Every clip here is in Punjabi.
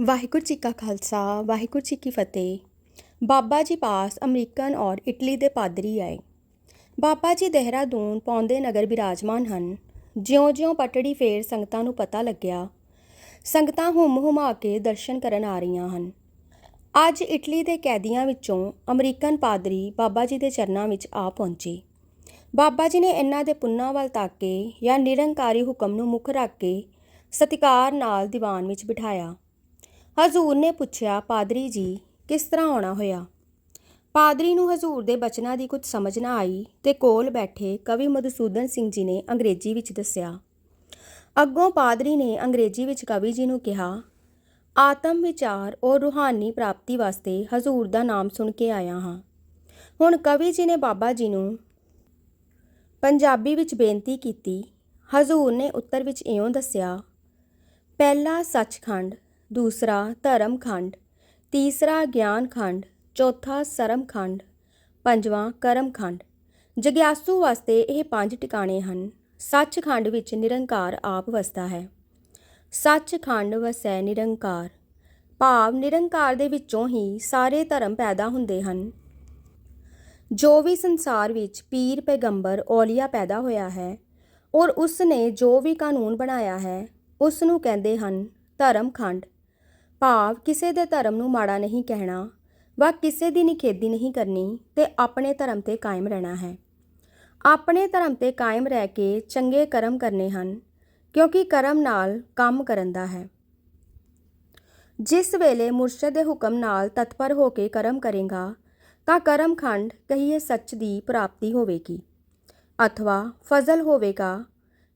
ਵਾਹਿਗੁਰੂ ਜੀ ਕਾ ਖਾਲਸਾ, ਵਾਹਿਗੁਰੂ ਜੀ ਕੀ ਫਤਿਹ। ਬਾਬਾ ਜੀ ਪਾਸ ਅਮਰੀਕਨ ਔਰ ਇਟਲੀ ਦੇ ਪਾਦਰੀ ਆਏ। ਬਾਬਾ ਜੀ ਦੇਹਰਾਦੂਨ ਪੌਂਦੇ ਨਗਰ ਬਿਰਾਜਮਾਨ ਹਨ। ਜਿਉਂ-ਜਿਉਂ ਪਟੜੀ ਫੇਰ ਸੰਗਤਾਂ ਨੂੰ ਪਤਾ ਲੱਗਿਆ। ਸੰਗਤਾਂ ਹੁਮ ਹੁਮਾ ਕੇ ਦਰਸ਼ਨ ਕਰਨ ਆ ਰਹੀਆਂ ਹਨ। ਅੱਜ ਇਟਲੀ ਦੇ ਕੈਦੀਆਂ ਵਿੱਚੋਂ ਅਮਰੀਕਨ ਪਾਦਰੀ ਬਾਬਾ ਜੀ ਦੇ ਚਰਨਾਂ ਵਿੱਚ ਆ ਪਹੁੰਚੇ। ਬਾਬਾ ਜੀ ਨੇ ਇਹਨਾਂ ਦੇ ਪੁੰਨਾਂ ਵੱਲ ਤੱਕ ਕੇ ਜਾਂ ਨਿਰੰਕਾਰੀ ਹੁਕਮ ਨੂੰ ਮੁੱਖ ਰੱਖ ਕੇ ਸਤਿਕਾਰ ਨਾਲ ਦੀਵਾਨ ਵਿੱਚ ਬਿਠਾਇਆ। ਹਜ਼ੂਰ ਨੇ ਪੁੱਛਿਆ, ਪਾਦਰੀ ਜੀ, ਕਿਸ ਤਰ੍ਹਾਂ ਆਉਣਾ ਹੋਇਆ? ਪਾਦਰੀ ਨੂੰ ਹਜ਼ੂਰ ਦੇ ਬਚਨਾਂ ਦੀ ਕੁਝ ਸਮਝ ਨਾ ਆਈ ਤੇ ਕੋਲ ਬੈਠੇ ਕਵੀ ਮਧੂਸੂਦਨ ਸਿੰਘ ਜੀ ਨੇ ਅੰਗਰੇਜ਼ੀ ਵਿੱਚ ਦੱਸਿਆ। ਅੱਗੋਂ ਪਾਦਰੀ ਨੇ ਅੰਗਰੇਜ਼ੀ ਵਿੱਚ ਕਵੀ ਜੀ ਨੂੰ ਕਿਹਾ, ਆਤਮ ਵਿਚਾਰ ਔਰ ਰੂਹਾਨੀ ਪ੍ਰਾਪਤੀ ਵਾਸਤੇ ਹਜ਼ੂਰ ਦਾ ਨਾਮ ਸੁਣ ਕੇ ਆਇਆ ਹਾਂ। ਹੁਣ ਕਵੀ ਜੀ ਨੇ ਬਾਬਾ ਜੀ ਨੂੰ ਪੰਜਾਬੀ ਵਿੱਚ ਬੇਨਤੀ ਕੀਤੀ। ਹਜ਼ੂਰ ਨੇ ਉੱਤਰ ਵਿੱਚ ਇਉਂ ਦੱਸਿਆ, ਪਹਿਲਾ ਸੱਚਖੰਡ ਦੂਸਰਾ ਧਰਮ ਖੰਡ ਤੀਸਰਾ ਗਿਆਨ ਖੰਡ ਚੌਥਾ ਸਰਮਖੰਡ, ਪੰਜਵਾਂ ਕਰਮ ਖੰਡ ਜਗਿਆਸੂ ਵਾਸਤੇ ਇਹ ਪੰਜ ਟਿਕਾਣੇ ਹਨ। ਸੱਚਖੰਡ ਵਿੱਚ ਨਿਰੰਕਾਰ ਆਪ ਵਸਦਾ ਹੈ। ਸੱਚਖੰਡ ਵਸੈ ਨਿਰੰਕਾਰ। ਭਾਵ ਨਿਰੰਕਾਰ ਦੇ ਵਿੱਚੋਂ ਹੀ ਸਾਰੇ ਧਰਮ ਪੈਦਾ ਹੁੰਦੇ ਹਨ। ਜੋ ਵੀ ਸੰਸਾਰ ਵਿੱਚ ਪੀਰ, ਪੈਗੰਬਰ, ਔਲੀਆ ਪੈਦਾ ਹੋਇਆ ਹੈ, ਔਰ ਉਸ ਨੇ ਜੋ ਵੀ ਕਾਨੂੰਨ ਬਣਾਇਆ ਹੈ ਉਸ ਨੂੰ ਕਹਿੰਦੇ ਹਨ ਧਰਮ ਖੰਡ ਭਾਵ ਕਿਸੇ ਦੇ ਧਰਮ ਨੂੰ ਮਾੜਾ ਨਹੀਂ ਕਹਿਣਾ, ਵਾ ਕਿਸੇ ਦੀ ਨਿਖੇਧੀ ਨਹੀਂ ਕਰਨੀ ਤੇ ਆਪਣੇ ਧਰਮ ਤੇ ਕਾਇਮ ਰਹਿਣਾ ਹੈ। ਆਪਣੇ ਧਰਮ ਤੇ ਕਾਇਮ ਰਹਿ ਕੇ ਚੰਗੇ ਕਰਮ ਕਰਨੇ ਹਨ, ਕਿਉਂਕਿ ਕਰਮ ਨਾਲ ਕੰਮ ਕਰਨ ਦਾ ਹੈ। ਜਿਸ ਵੇਲੇ ਮੁਰਸ਼ਦ ਦੇ ਹੁਕਮ ਨਾਲ ਤਤਪਰ ਹੋ ਕੇ ਕਰਮ ਕਰੇਗਾ, ਤਾਂ ਕਰਮਖੰਡ ਕਹੀਏ ਸੱਚ ਦੀ ਪ੍ਰਾਪਤੀ ਹੋਵੇਗੀ। ਅਥਵਾ ਫਜ਼ਲ ਹੋਵੇਗਾ।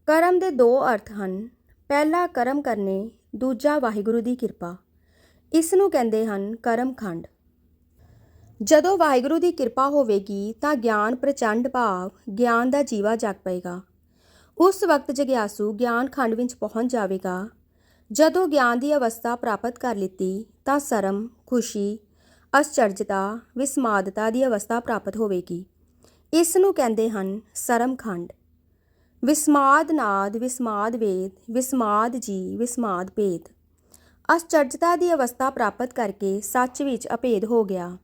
ਕਰਮ ਦੇ ਦੋ ਅਰਥ ਹਨ। ਪਹਿਲਾ ਕਰਮ ਕਰਨੇ, ਦੂਜਾ ਵਾਹਿਗੁਰੂ ਦੀ ਕਿਰਪਾ। ਇਸ ਨੂੰ ਕਹਿੰਦੇ ਹਨ ਕਰਮ ਖੰਡ ਜਦੋਂ ਵਾਹਿਗੁਰੂ ਦੀ ਕਿਰਪਾ ਹੋਵੇਗੀ ਤਾਂ ਗਿਆਨ ਪ੍ਰਚੰਡ ਭਾਵ ਗਿਆਨ ਦਾ ਜੀਵਾ ਜਗ ਪਏਗਾ। ਉਸ ਵਕਤ ਜਗਿਆਸੂ ਗਿਆਨ ਖੰਡ ਵਿੱਚ ਪਹੁੰਚ ਜਾਵੇਗਾ। ਜਦੋਂ ਗਿਆਨ ਦੀ ਅਵਸਥਾ ਪ੍ਰਾਪਤ ਕਰ ਲਿੱਤੀ ਤਾਂ ਸਰਮ, ਖੁਸ਼ੀ, ਅਸਚਰਜਤਾ, ਵਿਸਮਾਦਤਾ ਦੀ ਅਵਸਥਾ ਪ੍ਰਾਪਤ ਹੋਵੇਗੀ। ਇਸ ਨੂੰ ਕਹਿੰਦੇ ਹਨ ਸਰਮ ਖੰਡ ਵਿਸਮਾਦ ਨਾਦ, ਵਿਸਮਾਦ ਵੇਦ, ਵਿਸਮਾਦ ਜੀ ਵਿਸਮਾਦ ਭੇਦ। ਅਸਚਰਜਤਾ ਦੀ ਅਵਸਥਾ ਪ੍ਰਾਪਤ ਕਰਕੇ ਸੱਚ ਵਿੱਚ ਅਭੇਦ ਹੋ ਗਿਆ।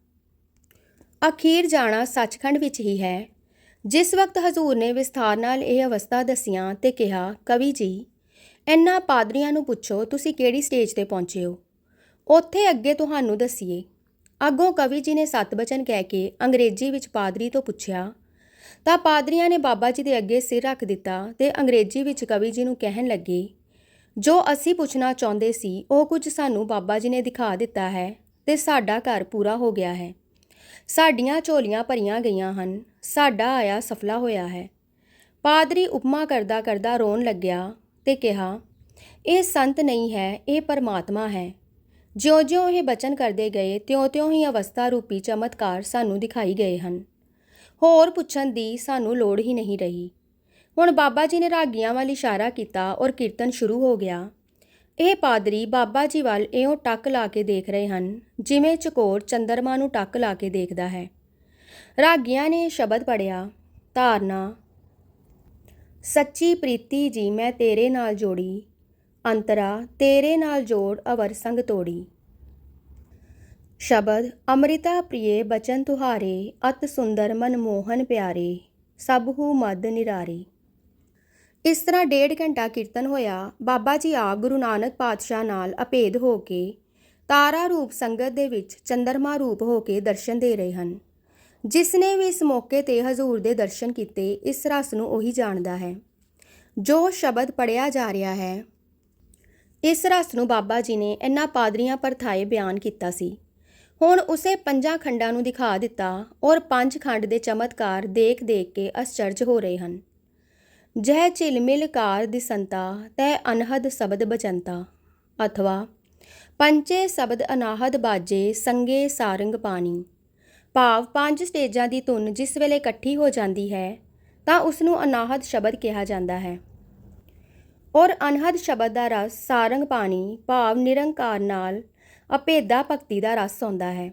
ਅਖੀਰ ਜਾਣਾ ਸੱਚਖੰਡ ਵਿੱਚ ਹੀ ਹੈ। ਜਿਸ ਵਕਤ ਹਜ਼ੂਰ ਨੇ ਵਿਸਥਾਰ ਨਾਲ ਇਹ ਅਵਸਥਾ ਦਸੀਆਂ ਤੇ ਕਿਹਾ, ਕਵੀ ਜੀ ਇਹਨਾਂ ਪਾਦਰੀਆਂ ਨੂੰ ਪੁੱਛੋ, ਤੁਸੀਂ ਕਿਹੜੀ ਸਟੇਜ ਤੇ ਪਹੁੰਚੇ ਹੋ? ਉੱਥੇ ਅੱਗੇ ਤੁਹਾਨੂੰ ਦਸੀਏ। ਅੱਗੋਂ ਕਵੀ ਜੀ ਨੇ ਸੱਤ ਬਚਨ ਕਹਿ ਕੇ ਅੰਗਰੇਜ਼ੀ ਵਿੱਚ ਪਾਦਰੀ ਤੋਂ ਪੁੱਛਿਆ, ਤਾਂ ਪਾਦਰੀਆਂ ਨੇ ਬਾਬਾ ਜੀ ਦੇ ਅੱਗੇ ਸਿਰ ਰੱਖ ਦਿੱਤਾ ਤੇ ਅੰਗਰੇਜ਼ੀ ਵਿੱਚ ਕਵੀ ਜੀ ਨੂੰ ਕਹਿਣ ਲੱਗੇ ਜੋ ਅਸੀਂ ਪੁੱਛਣਾ ਚਾਹੁੰਦੇ ਸੀ, ਉਹ ਕੁਝ ਸਾਨੂੰ ਬਾਬਾ ਜੀ ਨੇ ਦਿਖਾ ਦਿੱਤਾ ਹੈ ਤੇ ਸਾਡਾ ਘਰ ਪੂਰਾ ਹੋ ਗਿਆ ਹੈ। ਸਾਡੀਆਂ ਝੋਲੀਆਂ ਭਰੀਆਂ ਗਈਆਂ ਹਨ, ਸਾਡਾ ਆਇਆ ਸਫਲਾ ਹੋਇਆ ਹੈ। ਪਾਦਰੀ ਉਪਮਾ ਕਰਦਾ ਕਰਦਾ ਰੋਣ ਲੱਗਿਆ ਤੇ ਕਿਹਾ, ਇਹ ਸੰਤ ਨਹੀਂ ਹੈ, ਇਹ ਪਰਮਾਤਮਾ ਹੈ। ਜਿਉਂ-ਜਿਉਂ ਇਹ ਬਚਨ ਕਰਦੇ ਗਏ, ਤਿਉਂ-ਤਿਉਂ ਹੀ ਅਵਸਥਾ ਰੂਪੀ ਚਮਤਕਾਰ ਸਾਨੂੰ ਦਿਖਾਈ ਗਏ ਹਨ। ਹੋਰ ਪੁੱਛਣ ਦੀ ਸਾਨੂੰ ਲੋੜ ਹੀ ਨਹੀਂ ਰਹੀ। ਹੁਣ ਬਾਬਾ ਜੀ ਨੇ ਰਾਗੀਆਂ ਵੱਲ ਇਸ਼ਾਰਾ ਕੀਤਾ ਔਰ ਕੀਰਤਨ ਸ਼ੁਰੂ ਹੋ ਗਿਆ। ਇਹ ਪਾਦਰੀ ਬਾਬਾ ਜੀ ਵੱਲ ਇਉਂ ਟੱਕ ਲਾ ਕੇ ਦੇਖ ਰਹੇ ਹਨ, ਜਿਵੇਂ ਚਕੋਰ ਚੰਦਰਮਾ ਨੂੰ ਟੱਕ ਲਾ ਕੇ ਦੇਖਦਾ ਹੈ। ਰਾਗੀਆਂ ਨੇ ਸ਼ਬਦ ਪੜਿਆ ਧਾਰਨਾ, ਸੱਚੀ ਪ੍ਰੀਤੀ ਜੀ, ਮੈਂ ਤੇਰੇ ਨਾਲ ਜੋੜੀ, ਅੰਤਰਾ, ਤੇਰੇ ਨਾਲ ਜੋੜ ਅਵਰ ਸੰਗ ਤੋੜੀ। ਸ਼ਬਦ, ਅੰਮ੍ਰਿਤਾ ਪ੍ਰਿਏ ਬਚਨ ਤੁਹਾਰੇ, ਅਤ ਸੁੰਦਰ ਮਨ ਮੋਹਨ ਪਿਆਰੇ ਹੂ ਮਦ ਨਿਰਾਰੇ। ਇਸ ਤਰ੍ਹਾਂ ਡੇਢ ਘੰਟਾ ਕੀਰਤਨ ਹੋਇਆ, ਬਾਬਾ ਜੀ ਆਪ ਗੁਰੂ ਨਾਨਕ ਪਾਤਸ਼ਾਹ ਨਾਲ ਅਪੇਧ ਹੋ ਕੇ ਤਾਰਾ ਰੂਪ ਸੰਗਤ ਦੇ ਵਿੱਚ ਚੰਦਰਮਾ ਰੂਪ ਹੋ ਕੇ ਦਰਸ਼ਨ ਦੇ ਰਹੇ ਹਨ। ਜਿਸ ਨੇ ਵੀ ਇਸ ਮੌਕੇ ਤੇ ਹਜ਼ੂਰ ਦੇ ਦਰਸ਼ਨ ਕੀਤੇ, ਇਸ ਰਸ ਨੂੰ ਉਹੀ ਜਾਣਦਾ ਹੈ। ਜੋ ਸ਼ਬਦ ਪੜਿਆ ਜਾ ਰਿਹਾ ਹੈ, ਇਸ ਰਸ ਨੂੰ ਬਾਬਾ ਜੀ ਨੇ ਇਹਨਾਂ ਪਾਦਰੀਆਂ ਪਰਥਾਏ ਬਿਆਨ ਕੀਤਾ ਸੀ। ਹੁਣ ਉਸੇ ਪੰਜਾਂ ਖੰਡਾਂ ਨੂੰ ਦਿਖਾ ਦਿੱਤਾ ਔਰ ਪੰਜ ਖੰਡ ਦੇ ਚਮਤਕਾਰ ਦੇਖ-ਦੇਖ ਕੇ ਅਸਚਰਜ ਹੋ ਰਹੇ ਹਨ। ਜਹ ਝਿਲਮਿਲ ਕਾਰ ਦਿਸੰਤਾ ਤੈ ਅਨਹਦ ਸ਼ਬਦ ਬਚੰਤਾ। ਅਥਵਾ, ਪੰਚੇ ਸ਼ਬਦ ਅਨਾਹਦ ਬਾਜੇ, ਸੰਗੇ ਸਾਰੰਗ ਪਾਣੀ। ਭਾਵ ਪੰਜ ਸਟੇਜਾਂ ਦੀ ਧੁਨ ਜਿਸ ਵੇਲੇ ਇਕੱਠੀ ਹੋ ਜਾਂਦੀ ਹੈ, ਤਾਂ ਉਸ ਨੂੰ ਅਨਾਹਦ ਸ਼ਬਦ ਕਿਹਾ ਜਾਂਦਾ ਹੈ। ਔਰ ਅਨਹਦ ਸ਼ਬਦ ਦਾ ਰਸ ਸਾਰੰਗ ਪਾਣੀ, ਭਾਵ ਨਿਰੰਕਾਰ ਨਾਲ ਅਭੇਦਾ ਭਗਤੀ ਦਾ ਰਸ ਆਉਂਦਾ ਹੈ।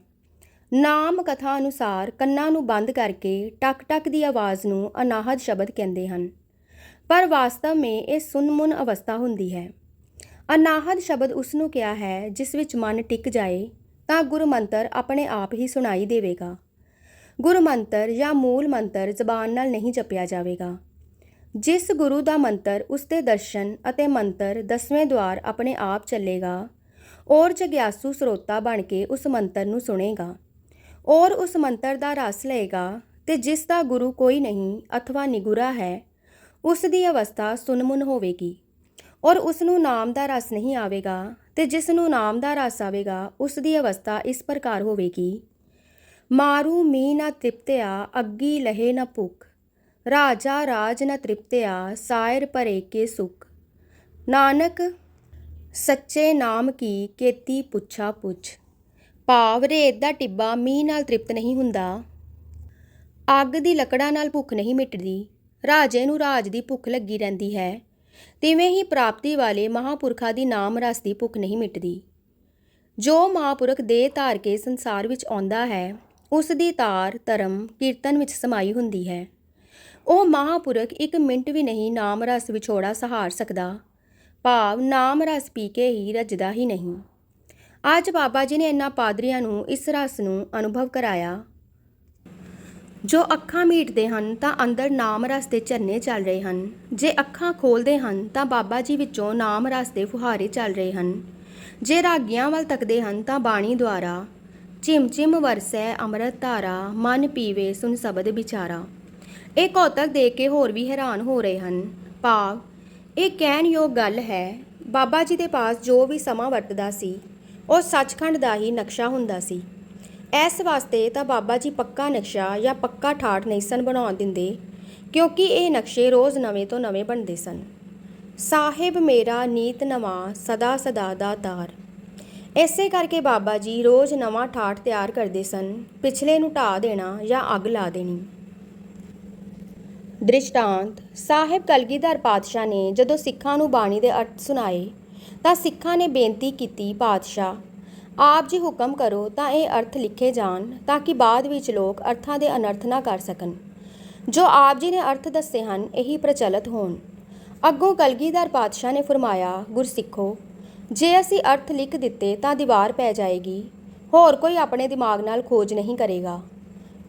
ਨਾਮ ਕਥਾ ਅਨੁਸਾਰ ਕੰਨਾਂ ਨੂੰ ਬੰਦ ਕਰਕੇ ਟਕ ਟਕ ਦੀ ਆਵਾਜ਼ ਨੂੰ ਅਨਾਹਦ ਸ਼ਬਦ ਕਹਿੰਦੇ ਹਨ। ਪਰ ਵਾਸਤਵ ਵਿੱਚ ਇਹ ਸੁਨਮੁਨ ਅਵਸਥਾ ਹੁੰਦੀ ਹੈ। ਅਨਾਹਦ ਸ਼ਬਦ ਉਸ ਨੂੰ ਕਿਹਾ ਹੈ, ਜਿਸ ਵਿੱਚ ਮਨ ਟਿਕ ਜਾਏ, ਤਾਂ ਗੁਰੂ ਮੰਤਰ ਆਪਣੇ ਆਪ ਹੀ ਸੁਣਾਈ ਦੇਵੇਗਾ। ਗੁਰੂ ਮੰਤਰ ਜਾਂ ਮੂਲ ਮੰਤਰ ਜ਼ਬਾਨ ਨਾਲ ਨਹੀਂ ਜਪਿਆ ਜਾਵੇਗਾ। ਜਿਸ ਗੁਰੂ ਦਾ ਮੰਤਰ ਉਸ ਦੇ ਦਰਸ਼ਨ ਅਤੇ ਮੰਤਰ ਦਸਵੇਂ ਦਵਾਰ ਆਪਣੇ ਆਪ ਚੱਲੇਗਾ, ਔਰ ਜਗਿਆਸੂ ਸਰੋਤਾ ਬਣ ਕੇ ਉਸ ਮੰਤਰ ਨੂੰ ਸੁਣੇਗਾ। ਔਰ ਉਸ ਮੰਤਰ ਦਾ ਰਸ ਲਏਗਾ, ਤੇ ਜਿਸ ਦਾ ਗੁਰੂ ਕੋਈ ਨਹੀਂ, ਅਥਵਾ ਨਿਗੁਰਾ ਹੈ ਉਸ ਦੀ ਅਵਸਥਾ ਸੁਨਮੁਨ ਹੋਵੇਗੀ ਔਰ ਉਸ ਨੂੰ ਨਾਮ ਦਾ ਰਸ ਨਹੀਂ ਆਵੇਗਾ ਤੇ ਜਿਸ ਨੂੰ ਨਾਮ ਦਾ ਰਸ ਆਵੇਗਾ, ਉਸ ਦੀ ਅਵਸਥਾ ਇਸ ਪ੍ਰਕਾਰ ਹੋਵੇਗੀ। ਮਾਰੂ ਮੀ ਨਾ ਤ੍ਰਿਪਤਿਆ, ਅੱਗੀ ਲਹੇ ਨਾ ਭੁਖ। ਰਾਜਾ ਰਾਜ ਨਾ ਤ੍ਰਿਪਤਿਆ, ਸਾਇਰ ਭਰੇ ਕੇ ਸੁਖ। ਨਾਨਕ, ਸੱਚੇ ਨਾਮ ਕੀ ਕੇਤੀ ਪੁੱਛਾ ਪੁੱਛ। ਭਾਵ ਰੇਤ ਦਾ ਟਿੱਬਾ ਮੀਂਹ ਨਾਲ ਤ੍ਰਿਪਤ ਨਹੀਂ ਹੁੰਦਾ। ਅੱਗ ਦੀ ਲੱਕੜਾਂ ਨਾਲ ਭੁੱਖ ਨਹੀਂ ਮਿਟਦੀ। ਰਾਜੇ ਨੂੰ ਰਾਜ ਦੀ ਭੁੱਖ ਲੱਗੀ ਰਹਿੰਦੀ ਹੈ। ਤਿਵੇਂ ਹੀ ਪ੍ਰਾਪਤੀ ਵਾਲੇ ਮਹਾਪੁਰਖਾਂ ਦੀ ਨਾਮ ਰਸ ਦੀ ਭੁੱਖ ਨਹੀਂ ਮਿਟਦੀ। ਜੋ ਮਹਾਪੁਰਖ ਦੇਹ ਧਾਰ ਕੇ ਸੰਸਾਰ ਵਿੱਚ ਆਉਂਦਾ ਹੈ, ਉਸ ਦੀ ਤਾਰ, ਧਰਮ, ਕੀਰਤਨ ਵਿੱਚ ਸਮਾਈ ਹੁੰਦੀ ਹੈ। ਉਹ ਮਹਾਪੁਰਖ ਇੱਕ ਮਿੰਟ ਵੀ ਨਹੀਂ ਨਾਮ ਰਸ ਵਿਛੋੜਾ ਸਹਾਰ ਸਕਦਾ। ਭਾਵ ਨਾਮ ਰਸ ਪੀ ਕੇ ਹੀ ਰੱਜਦਾ ਹੀ ਨਹੀਂ। ਅੱਜ ਬਾਬਾ ਜੀ ਨੇ ਇਹਨਾਂ ਪਾਦਰੀਆਂ ਨੂੰ ਇਸ ਰਸ ਨੂੰ ਅਨੁਭਵ ਕਰਾਇਆ। ਜੋ ਅੱਖਾਂ ਮੀਟਦੇ ਹਨ ਤਾਂ ਅੰਦਰ ਨਾਮ ਰਸ ਦੇ ਝਰਨੇ ਚੱਲ ਰਹੇ ਹਨ। ਜੇ ਅੱਖਾਂ ਖੋਲਦੇ ਹਨ ਤਾਂ ਬਾਬਾ ਜੀ ਵਿੱਚੋਂ ਨਾਮ ਰਸ ਦੇ ਫੁਹਾਰੇ ਚੱਲ ਰਹੇ ਹਨ। ਜੇ ਰਾਗੀਆਂ ਵੱਲ ਤੱਕਦੇ ਹਨ ਤਾਂ ਬਾਣੀ ਦੁਆਰਾ ਝਿਮ ਝਿਮ ਵਰਸੈ ਅੰਮ੍ਰਿਤ ਧਾਰਾ, ਮਨ ਪੀਵੇ ਸੁਨ ਸ਼ਬਦ ਵਿਚਾਰਾ। ਇਹ ਕੌਤਕ ਦੇਖ ਕੇ ਹੋਰ ਵੀ ਹੈਰਾਨ ਹੋ ਰਹੇ ਹਨ। ਭਾਵ, ਇਹ ਕਹਿਣ ਯੋਗ ਗੱਲ ਹੈ, ਬਾਬਾ ਜੀ ਦੇ ਪਾਸ ਜੋ ਵੀ ਸਮਾਂ ਵਰਤਦਾ ਸੀ, ਉਹ ਸੱਚਖੰਡ ਦਾ ਹੀ ਨਕਸ਼ਾ ਹੁੰਦਾ ਸੀ। ਇਸ ਵਾਸਤੇ ਤਾਂ ਬਾਬਾ ਜੀ ਪੱਕਾ ਨਕਸ਼ਾ ਜਾਂ ਪੱਕਾ ਠਾਠ ਨਹੀਂ ਸਨ ਬਣਾਉਣ ਦਿੰਦੇ, ਕਿਉਂਕਿ ਇਹ ਨਕਸ਼ੇ ਰੋਜ਼ ਨਵੇਂ ਤੋਂ ਨਵੇਂ ਬਣਦੇ ਸਨ। ਸਾਹਿਬ ਮੇਰਾ ਨੀਤ ਨਵਾਂ, ਸਦਾ ਸਦਾ ਦਾ ਤਾਰ। ਐਸੇ ਕਰਕੇ ਬਾਬਾ ਜੀ ਰੋਜ਼ ਨਵਾਂ ਠਾਠ ਤਿਆਰ ਕਰਦੇ ਸਨ, ਪਿਛਲੇ ਨੂੰ ਢਾ ਦੇਣਾ ਜਾਂ ਅੱਗ ਲਾ ਦੇਣੀ। ਦ੍ਰਿਸ਼ਟਾਂਤ, ਸਾਹਿਬ ਕਲਗੀਧਰ ਪਾਤਸ਼ਾਹ ਨੇ ਜਦੋਂ ਸਿੱਖਾਂ ਨੂੰ ਬਾਣੀ ਦੇ ਅਰਥ ਸੁਣਾਏ, ਤਾਂ ਸਿੱਖਾਂ ਨੇ ਬੇਨਤੀ ਕੀਤੀ ਪਾਤਸ਼ਾਹ ਆਪ ਜੀ ਹੁਕਮ ਕਰੋ ਤਾਂ ਇਹ ਅਰਥ ਲਿਖੇ ਜਾਣ ਤਾਂ ਕਿ ਬਾਅਦ ਵਿੱਚ ਲੋਕ ਅਰਥਾਂ ਦੇ ਅਨਰਥ ਨਾ ਕਰ ਸਕਣ। ਜੋ ਆਪ ਜੀ ਨੇ ਅਰਥ ਦੱਸੇ ਹਨ, ਇਹੀ ਪ੍ਰਚਲਿਤ ਹੋਣ। ਅੱਗੋਂ ਕਲਗੀਧਰ ਪਾਤਸ਼ਾਹ ਨੇ ਫਰਮਾਇਆ, ਗੁਰਸਿੱਖੋ, ਜੇ ਅਸੀਂ ਅਰਥ ਲਿਖ ਦਿੱਤੇ ਤਾਂ ਦੀਵਾਰ ਪੈ ਜਾਏਗੀ, ਹੋਰ ਕੋਈ ਆਪਣੇ ਦਿਮਾਗ ਨਾਲ ਖੋਜ ਨਹੀਂ ਕਰੇਗਾ।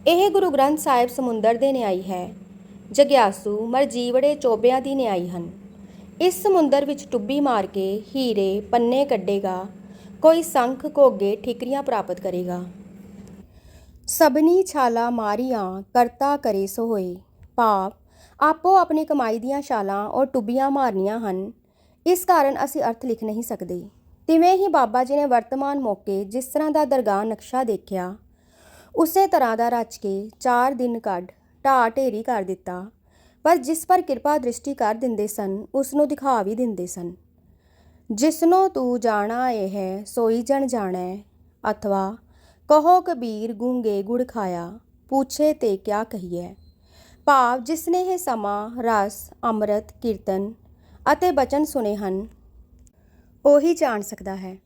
ਇਹ ਗੁਰੂ ਗ੍ਰੰਥ ਸਾਹਿਬ ਸਮੁੰਦਰ ਦੇ ਨਿਆਈ ਹੈ। ਜਗਿਆਸੂ ਮਰਜੀਵੜੇ ਚੋਬਿਆਂ ਦੀ ਨਿਆਈ ਹਨ। ਇਸ ਸਮੁੰਦਰ ਵਿੱਚ ਟੁੱਬੀ ਮਾਰ ਕੇ ਹੀਰੇ, ਪੰਨੇ ਕੱਢੇਗਾ ਕੋਈ ਸੰਖ ਘੋਗੇ ਠਿਕਰੀਆਂ ਪ੍ਰਾਪਤ ਕਰੇਗਾ। ਸਭਨੀ ਛਾਲਾ ਮਾਰੀਆਂ, ਕਰਤਾ ਕਰੇ ਸੋ ਹੋਏ ਭਾਵ ਆਪੋ ਆਪਣੀ ਕਮਾਈ ਦੀਆਂ ਛਾਲਾਂ ਔਰ ਟੁੱਬੀਆਂ ਮਾਰਨੀਆਂ ਹਨ। ਇਸ ਕਾਰਨ ਅਸੀਂ ਅਰਥ ਲਿਖ ਨਹੀਂ ਸਕਦੇ। ਤਿਵੇਂ ਹੀ ਬਾਬਾ ਜੀ ਨੇ ਵਰਤਮਾਨ ਮੌਕੇ ਜਿਸ ਤਰ੍ਹਾਂ ਦਾ ਦਰਗਾਹ ਨਕਸ਼ਾ ਦੇਖਿਆ, ਉਸੇ ਤਰ੍ਹਾਂ ਦਾ ਰਚ ਕੇ 4 ਦਿਨ ਕੱਢ ਢਾਹ ਢੇਰੀ ਕਰ ਦਿੱਤਾ। ਪਰ ਜਿਸ ਪਰ ਕਿਰਪਾ ਦ੍ਰਿਸ਼ਟੀ ਕਰ ਦਿੰਦੇ ਸਨ, ਉਸ ਨੂੰ ਦਿਖਾ ਵੀ ਦਿੰਦੇ ਸਨ। ਜਿਸਨੋ ਤੂੰ ਜਾਣਾ ਏ ਹੈ ਸੋਈ ਜਣ ਜਾਣੈ। ਅਥਵਾ, ਕਹੋ ਕਬੀਰ ਗੂੰਗੇ ਗੁੜ ਖਾਇਆ, ਪੁੱਛੇ ਤੇ ਕਿਆ ਕਹੀਏ ਭਾਵ ਜਿਸਨੇ ਇਹ ਸਮਾਂ, ਰਸ, ਅੰਮ੍ਰਿਤ, ਕੀਰਤਨ ਅਤੇ ਬਚਨ ਸੁਨੇ ਹਨ, ਉਹੀ ਜਾਣ ਸਕਦਾ ਹੈ।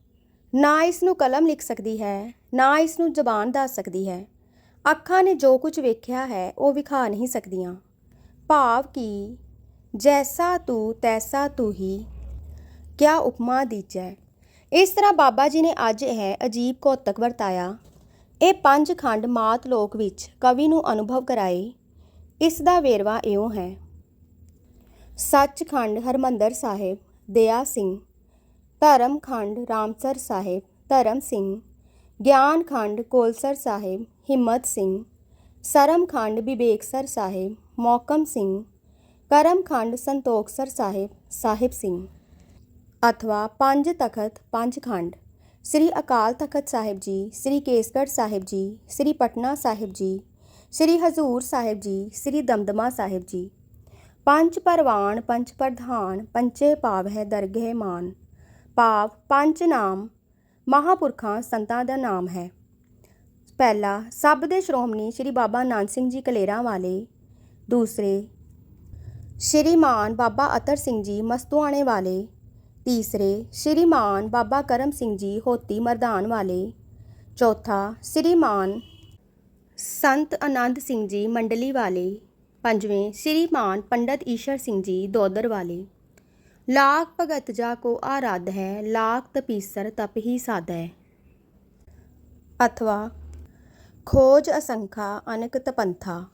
ਨਾ ਇਸ ਨੂੰ ਕਲਮ ਲਿਖ ਸਕਦੀ ਹੈ, ਨਾ ਇਸ ਨੂੰ ਜ਼ਬਾਨ ਦੱਸ ਸਕਦੀ ਹੈ। ਅੱਖਾਂ ਨੇ ਜੋ ਕੁਝ ਵੇਖਿਆ ਹੈ, ਉਹ ਵਿਖਾ ਨਹੀਂ ਸਕਦੀਆਂ। ਭਾਵ ਕਿ, ਜੈਸਾ ਤੂੰ, ਤੈਸਾ ਤੂੰ ਹੀ ਕਿਆ ਉਪਮਾ ਦੀਜੈ। ਇਸ ਤਰ੍ਹਾਂ ਬਾਬਾ ਜੀ ਨੇ ਅੱਜ ਇਹ ਅਜੀਬ ਕੌਤਕ ਵਰਤਾਇਆ। ਇਹ ਪੰਜ ਖੰਡ ਮਾਤ ਲੋਕ ਵਿੱਚ ਕਵੀ ਨੂੰ ਅਨੁਭਵ ਕਰਾਏ। ਇਸ ਦਾ ਵੇਰਵਾ ਇਉਂ ਹੈ। ਸੱਚਖੰਡ ਹਰਮੰਦਰ ਸਾਹਿਬ, ਦਇਆ ਸਿੰਘ। ਧਰਮਖੰਡ ਰਾਮਸਰ ਸਾਹਿਬ, ਧਰਮ ਸਿੰਘ। ਗਿਆਨਖੰਡ ਕੋਲਸਰ ਸਾਹਿਬ, ਹਿੰਮਤ ਸਿੰਘ। ਸਰਮਖੰਡ ਵਿਵੇਕਸਰ ਸਾਹਿਬ, ਮੌਕਮ ਸਿੰਘ। ਕਰਮਖੰਡ ਸੰਤੋਖਸਰ ਸਾਹਿਬ ਸਾਹਿਬ ਸਿੰਘ। ਅਥਵਾ ਪੰਜ ਤਖਤ ਪੰਜ ਖੰਡ ਸ੍ਰੀ ਅਕਾਲ ਤਖਤ ਸਾਹਿਬ ਜੀ ਸ੍ਰੀ ਕੇਸਗੜ੍ਹ ਸਾਹਿਬ ਜੀ ਸ੍ਰੀ ਪਟਨਾ ਸਾਹਿਬ ਜੀ ਸ੍ਰੀ ਹਜ਼ੂਰ ਸਾਹਿਬ ਜੀ ਸ੍ਰੀ ਦਮਦਮਾ ਸਾਹਿਬ ਜੀ ਪੰਜ ਪਰਵਾਨ ਪੰਜ ਪ੍ਰਧਾਨ ਪੰਚੇ ਭਾਵ ਹੈ ਦਰਗਹਿ ਮਾਨ ਭਾਵ ਪੰਜ ਨਾਮ ਮਹਾਪੁਰਖਾਂ ਸੰਤਾਂ ਦਾ ਨਾਮ ਹੈ ਪਹਿਲਾ ਸਭ ਦੇ ਸ਼੍ਰੋਮਣੀ ਸ੍ਰੀ ਬਾਬਾ ਨਾਨਕ ਸਿੰਘ ਜੀ ਕਲੇਰਾਂ ਵਾਲੇ ਦੂਸਰੇ ਸ਼੍ਰੀਮਾਨ ਬਾਬਾ ਅਤਰ ਸਿੰਘ ਜੀ ਮਸਤੂਆਣੇ ਵਾਲੇ ਤੀਸਰੇ ਸ਼੍ਰੀਮਾਨ ਬਾਬਾ ਕਰਮ ਸਿੰਘ ਜੀ ਹੋਤੀ ਮਰਦਾਨ ਵਾਲੇ। ਚੌਥਾ ਸ਼੍ਰੀਮਾਨ ਸੰਤ ਆਨੰਦ ਸਿੰਘ ਜੀ ਮੰਡਲੀ ਵਾਲੇ। ਪੰਜਵੇਂ ਸ਼੍ਰੀਮਾਨ ਪੰਡਤ ਈਸ਼ਰ ਸਿੰਘ ਜੀ ਦੋਦਰ ਵਾਲੇ। ਲਾਖ ਭਗਤ ਜਾ ਕੋ ਆਰਾਧ ਹੈ, ਲਾਖ ਤਪੀਸਰ ਤਪ ਹੀ ਸਾਧ। ਹੈ ਅਥਵਾ ਖੋਜ ਅਸੰਖਾ ਅਨਕ ਤਪੰਥਾ।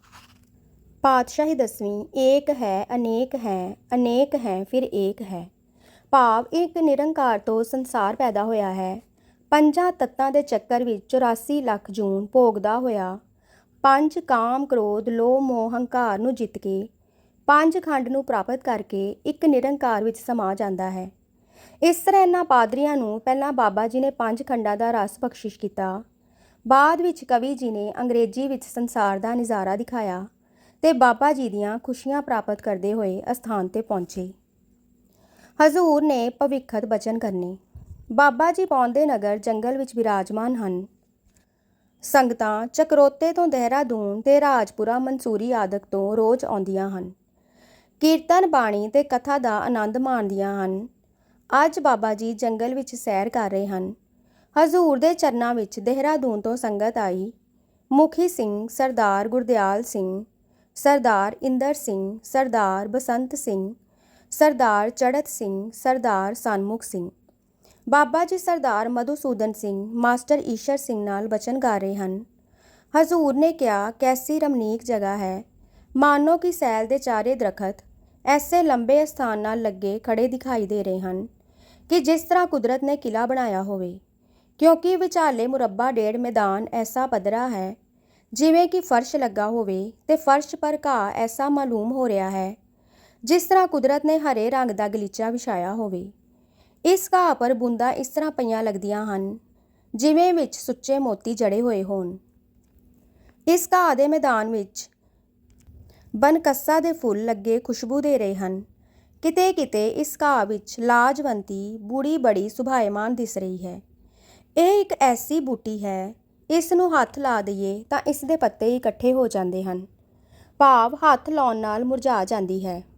ਪਾਤਸ਼ਾਹੀ ਦਸਵੀਂ, ਏਕ ਹੈ, ਅਨੇਕ ਹੈ ਅਨੇਕ ਹੈ, ਫਿਰ ਏਕ ਹੈ। ਭਾਵ ਇੱਕ ਨਿਰੰਕਾਰ ਤੋਂ ਸੰਸਾਰ ਪੈਦਾ ਹੋਇਆ ਹੈ। ਪੰਜਾਂ ਤੱਤਾਂ ਦੇ ਚੱਕਰ ਵਿੱਚ 84 ਲੱਖ ਜੂਨ ਭੋਗਦਾ ਹੋਇਆ। ਪੰਜ ਕਾਮ ਕ੍ਰੋਧ, ਲੋਭ, ਮੋਹ, ਹੰਕਾਰ ਨੂੰ ਜਿੱਤ ਕੇ ਪੰਜ ਖੰਡ ਨੂੰ ਪ੍ਰਾਪਤ ਕਰਕੇ ਇੱਕ ਨਿਰੰਕਾਰ ਵਿੱਚ ਸਮਾ ਜਾਂਦਾ ਹੈ। ਇਸ ਤਰ੍ਹਾਂ ਇਹਨਾਂ ਪਾਦਰੀਆਂ ਨੂੰ ਪਹਿਲਾਂ ਬਾਬਾ ਜੀ ਨੇ ਪੰਜ ਖੰਡਾਂ ਦਾ ਰਸ ਬਖਸ਼ਿਸ਼ ਕੀਤਾ। ਬਾਅਦ ਵਿੱਚ ਕਵੀ ਜੀ ਨੇ ਅੰਗਰੇਜ਼ੀ ਵਿੱਚ ਸੰਸਾਰ ਦਾ ਨਜ਼ਾਰਾ ਦਿਖਾਇਆ ਤੇ ਬਾਬਾ ਜੀ ਦੀਆਂ ਖੁਸ਼ੀਆਂ ਪ੍ਰਾਪਤ ਕਰਦੇ ਹੋਏ ਅਸਥਾਨ ਤੇ ਪਹੁੰਚੇ। ਹਜ਼ੂਰ ਨੇ ਭਵਿੱਖਤ ਬਚਨ ਕਰਨੇ। ਬਾਬਾ ਜੀ ਪੌਂਦੇ ਨਗਰ ਜੰਗਲ ਵਿੱਚ ਵਿਰਾਜਮਾਨ ਹਨ। ਸੰਗਤਾਂ ਚਕਰੋਤੇ ਤੋਂ ਦੇਹਰਾਦੂਨ ਤੇ ਰਾਜਪੁਰਾ ਮਨਸੂਰੀ ਆਦਿਕ ਤੋਂ ਰੋਜ਼ ਆਉਂਦੀਆਂ ਹਨ। ਕੀਰਤਨ ਬਾਣੀ ਤੇ ਕਥਾ ਦਾ ਆਨੰਦ ਮਾਣਦੀਆਂ ਹਨ। ਅੱਜ ਬਾਬਾ ਜੀ ਜੰਗਲ ਵਿੱਚ ਸੈਰ ਕਰ ਰਹੇ ਹਨ। ਹਜ਼ੂਰ ਦੇ ਚਰਨਾਂ ਵਿੱਚ ਦੇਹਰਾਦੂਨ ਤੋਂ ਸੰਗਤ ਆਈ। ਮੁਖੀ ਸਿੰਘ ਸਰਦਾਰ ਗੁਰਦਿਆਲ ਸਿੰਘ, ਸਰਦਾਰ ਇੰਦਰ ਸਿੰਘ, ਸਰਦਾਰ ਬਸੰਤ ਸਿੰਘ ਸਰਦਾਰ ਚੜਤ ਸਿੰਘ, ਸਰਦਾਰ ਸਨਮੁਖ ਸਿੰਘ। ਬਾਬਾ ਜੀ ਸਰਦਾਰ ਮਧੂਸੂਦਨ ਸਿੰਘ, ਮਾਸਟਰ ਈਸ਼ਰ ਸਿੰਘ ਨਾਲ ਬਚਨ ਗਾ ਰਹੇ ਹਨ। ਹਜ਼ੂਰ ਨੇ ਕਿਹਾ, ਕੈਸੀ ਰਮਨੀਕ ਜਗ੍ਹਾ ਹੈ। ਮਾਨੋ ਕਿ ਸੈਲ ਦੇ ਚਾਰੇ ਦਰਖਤ ਐਸੇ ਲੰਬੇ ਸਥਾਨ ਨਾਲ ਲੱਗੇ ਖੜੇ ਦਿਖਾਈ ਦੇ ਰਹੇ ਹਨ ਕਿ ਜਿਸ ਤਰ੍ਹਾਂ ਕੁਦਰਤ ਨੇ ਕਿਲਾ ਬਣਾਇਆ ਹੋਵੇ। ਕਿਉਂਕਿ ਵਿਚਾਲੇ ਮੁਰੱਬਾ ਡੇਢ ਮੈਦਾਨ ਐਸਾ ਪੱਧਰਾ ਹੈ, ਜਿਵੇਂ ਕਿ ਫਰਸ਼ ਲੱਗਾ ਹੋਵੇ ਤੇ ਫਰਸ਼ ਪਰ ਘਾਹ ਐਸਾ ਮਾਲੂਮ ਹੋ ਰਿਹਾ ਹੈ ਜਿਸ ਤਰ੍ਹਾਂ ਕੁਦਰਤ ਨੇ ਹਰੇ ਰੰਗ ਦਾ ਗਲੀਚਾ ਵਿਛਾਇਆ ਹੋਵੇ। ਇਸ ਘਾਹ ਪਰ ਬੂੰਦਾਂ ਇਸ ਤਰ੍ਹਾਂ ਪਈਆਂ ਲੱਗਦੀਆਂ ਹਨ, ਜਿਵੇਂ ਵਿੱਚ ਸੁੱਚੇ ਮੋਤੀ ਜੜੇ ਹੋਏ ਹੋਣ। ਇਸ ਘਾਹ ਦੇ ਮੈਦਾਨ ਵਿੱਚ ਬਨਕੱਸਾ ਦੇ ਫੁੱਲ ਲੱਗੇ ਖੁਸ਼ਬੂ ਦੇ ਰਹੇ ਹਨ। ਕਿਤੇ ਕਿਤੇ ਇਸ ਘਾਹ ਵਿੱਚ ਲਾਜਵੰਤੀ, ਬੂੜੀ ਬੜੀ ਸੁਭਾਏਮਾਨ ਦਿਸ ਰਹੀ ਹੈ। ਇਹ ਇੱਕ ਐਸੀ ਬੂਟੀ ਹੈ, ਇਸ ਨੂੰ ਹੱਥ ਲਾ ਦਈਏ ਤਾਂ ਇਸ ਦੇ ਪੱਤੇ ਇਕੱਠੇ ਹੋ ਜਾਂਦੇ ਹਨ। ਭਾਵ ਹੱਥ ਲਾਉਣ ਨਾਲ ਮੁਰਝਾ ਜਾਂਦੀ ਹੈ।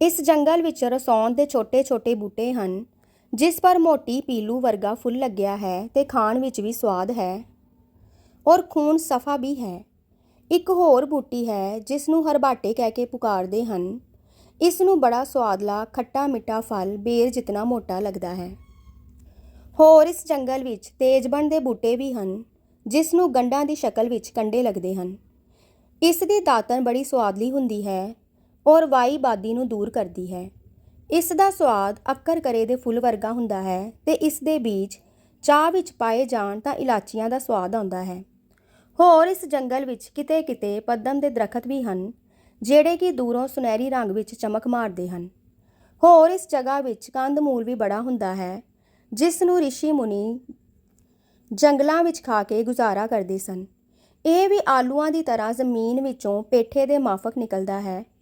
ਇਸ ਜੰਗਲ ਵਿੱਚ ਰਸੌਣ ਦੇ ਛੋਟੇ-ਛੋਟੇ ਬੂਟੇ ਹਨ, ਜਿਸ ਪਰ ਮੋਟੀ ਪੀਲੂ ਵਰਗਾ ਫੁੱਲ ਲੱਗਿਆ ਹੈ ਤੇ ਖਾਣ ਵਿੱਚ ਵੀ ਸਵਾਦ ਹੈ ਔਰ ਖੂਨ ਸਫਾ ਵੀ ਹੈ। ਇੱਕ ਹੋਰ ਬੂਟੀ ਹੈ ਜਿਸ ਨੂੰ ਹਰਬਾਟੇ ਕਹਿ ਕੇ ਪੁਕਾਰਦੇ ਹਨ। ਇਸ ਨੂੰ ਬੜਾ ਸਵਾਦਲਾ, ਖੱਟਾ ਮਿੱਠਾ ਫਲ, ਬੇਰ ਜਿਤਨਾ ਮੋਟਾ ਲੱਗਦਾ ਹੈ। ਹੋਰ ਇਸ ਜੰਗਲ ਵਿੱਚ ਤੇਜਬਣ ਦੇ ਬੂਟੇ ਵੀ ਹਨ ਜਿਸ ਨੂੰ ਗੰਡਾਂ ਦੀ ਸ਼ਕਲ ਵਿੱਚ ਕੰਡੇ ਲੱਗਦੇ ਹਨ। ਇਸ ਦੀ ਦਾਤਨ ਬੜੀ ਸਵਾਦਲੀ ਹੁੰਦੀ ਹੈ ਔਰ ਵਾਈ ਬਾਦੀ ਨੂੰ ਦੂਰ ਕਰਦੀ ਹੈ। ਇਸ ਦਾ ਸਵਾਦ ਅੱਕਰ ਕਰੇ ਦੇ ਫੁੱਲ ਵਰਗਾ ਹੁੰਦਾ ਹੈ ਤੇ ਇਸ ਦੇ ਬੀਜ ਚਾਹ ਵਿੱਚ ਪਾਏ ਜਾਣ ਤਾਂ ਇਲਾਚੀਆਂ ਦਾ ਸਵਾਦ ਆਉਂਦਾ ਹੈ। ਹੋਰ ਇਸ ਜੰਗਲ ਵਿੱਚ ਕਿਤੇ-ਕਿਤੇ ਪੱਦਮ ਦੇ ਦਰਖਤ ਵੀ ਹਨ, ਜਿਹੜੇ ਕਿ ਦੂਰੋਂ ਸੁਨਹਿਰੀ ਰੰਗ ਵਿੱਚ ਚਮਕ ਮਾਰਦੇ ਹਨ। ਹੋਰ ਇਸ ਜਗ੍ਹਾ ਵਿੱਚ ਕੰਦਮੂਲ ਵੀ ਬੜਾ ਹੁੰਦਾ ਹੈ, ਜਿਸ ਨੂੰ ਰਿਸ਼ੀ ਮੁਨੀ ਜੰਗਲਾਂ ਵਿੱਚ ਖਾ ਕੇ ਗੁਜ਼ਾਰਾ ਕਰਦੇ ਸਨ। ਇਹ ਵੀ ਆਲੂਆਂ ਦੀ ਤਰ੍ਹਾਂ ਜ਼ਮੀਨ ਵਿੱਚੋਂ ਪੇਠੇ ਦੇ ਮਾਫਕ ਨਿਕਲਦਾ ਹੈ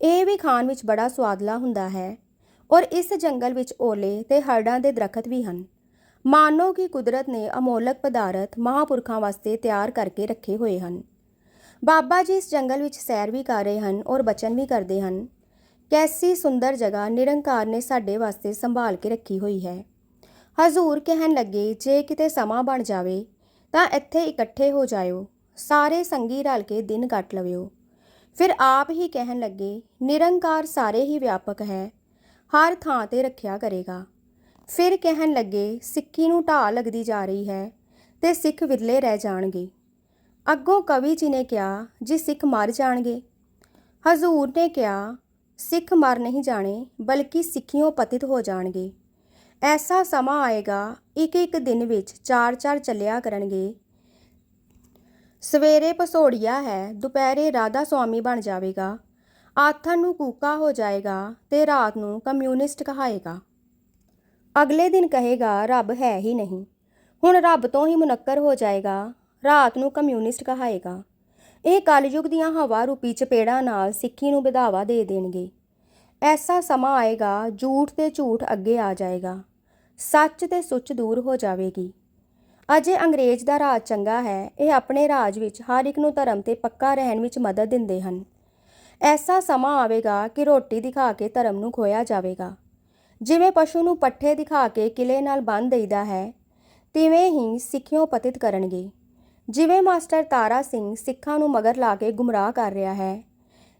ਇਹ ਵੀ ਖਾਣ ਵਿੱਚ ਬੜਾ ਸਵਾਦਲਾ ਹੁੰਦਾ ਹੈ ਔਰ ਇਸ ਜੰਗਲ ਵਿੱਚ ਓਲੇ ਤੇ ਹਰਡਾਂ ਦੇ ਦਰਖਤ ਵੀ ਹਨ। ਮਾਨੋ ਕਿ ਕੁਦਰਤ ਨੇ ਅਮੋਲਕ ਪਦਾਰਥ ਮਹਾਪੁਰਖਾਂ ਵਾਸਤੇ ਤਿਆਰ ਕਰਕੇ ਰੱਖੇ ਹੋਏ ਹਨ। ਬਾਬਾ ਜੀ ਇਸ ਜੰਗਲ ਵਿੱਚ ਸੈਰ ਵੀ ਕਰ ਰਹੇ ਹਨ ਔਰ ਬਚਨ ਵੀ ਕਰਦੇ ਹਨ। ਕੈਸੀ ਸੁੰਦਰ ਜਗ੍ਹਾ ਨਿਰੰਕਾਰ ਨੇ ਸਾਡੇ ਵਾਸਤੇ ਸੰਭਾਲ ਕੇ ਰੱਖੀ ਹੋਈ ਹੈ। ਹਜ਼ੂਰ ਕਹਿਣ ਲੱਗੇ, ਜੇ ਕਿਤੇ ਸਮਾਂ ਬਣ ਜਾਵੇ ਤਾਂ ਇੱਥੇ ਇਕੱਠੇ ਹੋ ਜਾਇਓ। ਸਾਰੇ ਸੰਗੀ ਰਲ ਕੇ ਦਿਨ ਕੱਟ ਲਵਿਓ। ਫਿਰ ਆਪ ਹੀ ਕਹਿਣ ਲੱਗੇ, ਨਿਰੰਕਾਰ ਸਾਰੇ ਹੀ ਵਿਆਪਕ ਹੈ, ਹਰ ਥਾਂ ਤੇ ਰੱਖਿਆ ਕਰੇਗਾ। ਫਿਰ ਕਹਿਣ ਲੱਗੇ, ਸਿੱਖੀ ਨੂੰ ਢਾਹ ਲੱਗਦੀ ਜਾ ਰਹੀ ਹੈ ਤੇ ਸਿੱਖ ਵਿਰਲੇ ਰਹਿ ਜਾਣਗੇ। ਅੱਗੋਂ ਕਵੀ ਜੀ ਨੇ ਕਿਹਾ, ਜੀ ਸਿੱਖ ਮਰ ਜਾਣਗੇ। ਹਜ਼ੂਰ ਨੇ ਕਿਹਾ, ਸਿੱਖ ਮਰ ਨਹੀਂ ਜਾਣੇ, ਬਲਕਿ ਸਿੱਖੀਓਂ ਪਤਿਤ ਹੋ ਜਾਣਗੇ। ਐਸਾ ਸਮਾਂ ਆਏਗਾ ਇੱਕ ਇੱਕ ਦਿਨ ਵਿੱਚ ਚਾਰ ਚਾਰ ਚੱਲਿਆ ਕਰਨਗੇ ਸਵੇਰੇ ਪਸੋੜੀਆ ਹੈ, ਦੁਪਹਿਰੇ ਰਾਧਾ ਸਵਾਮੀ ਬਣ ਜਾਵੇਗਾ। ਆਥਣ ਨੂੰ ਕੂਕਾ ਹੋ ਜਾਏਗਾ ਤੇ ਰਾਤ ਨੂੰ ਕਮਿਊਨਿਸਟ ਕਹਾਏਗਾ। ਅਗਲੇ ਦਿਨ ਕਹੇਗਾ, ਰੱਬ ਹੈ ਹੀ ਨਹੀਂ। ਹੁਣ ਰੱਬ ਤੋਂ ਹੀ ਮੁਨੱਕਰ ਹੋ ਜਾਏਗਾ, ਰਾਤ ਨੂੰ ਕਮਿਊਨਿਸਟ ਕਹਾਏਗਾ। ਇਹ ਕਲਯੁਗ ਦੀਆਂ ਹਵਾ ਰੂਪੀ ਚਪੇੜਾਂ ਨਾਲ ਸਿੱਖੀ ਨੂੰ ਵਧਾਵਾ ਦੇ ਦੇਣਗੇ। ਐਸਾ ਸਮਾਂ ਆਏਗਾ ਝੂਠ ਤੇ ਝੂਠ ਅੱਗੇ ਆ ਜਾਏਗਾ। ਸੱਚ ਤੇ ਸੁੱਚ ਦੂਰ ਹੋ ਜਾਵੇਗੀ। ਅਜੇ ਅੰਗਰੇਜ਼ ਦਾ ਰਾਜ ਚੰਗਾ ਹੈ। ਇਹ ਆਪਣੇ ਰਾਜ ਵਿੱਚ ਹਰ ਇੱਕ ਨੂੰ ਧਰਮ ਤੇ ਪੱਕਾ ਰਹਿਣ ਵਿੱਚ ਮਦਦ ਦਿੰਦੇ ਹਨ। ਐਸਾ ਸਮਾਂ ਆਵੇਗਾ ਕਿ ਰੋਟੀ ਦਿਖਾ ਕੇ ਧਰਮ ਨੂੰ ਖੋਇਆ ਜਾਵੇਗਾ। ਜਿਵੇਂ ਪਸ਼ੂ ਨੂੰ ਪੱਠੇ ਦਿਖਾ ਕੇ ਕਿਲੇ ਨਾਲ ਬੰਨ੍ਹ ਦਈਦਾ ਹੈ, ਤਿਵੇਂ ਹੀ ਸਿੱਖਿਓ ਪਤਿਤ ਕਰਨਗੇ। ਜਿਵੇਂ ਮਾਸਟਰ ਤਾਰਾ ਸਿੰਘ ਸਿੱਖਾਂ ਨੂੰ ਮਗਰ ਲਾ ਕੇ ਗੁੰਮਰਾਹ ਕਰ ਰਿਹਾ ਹੈ,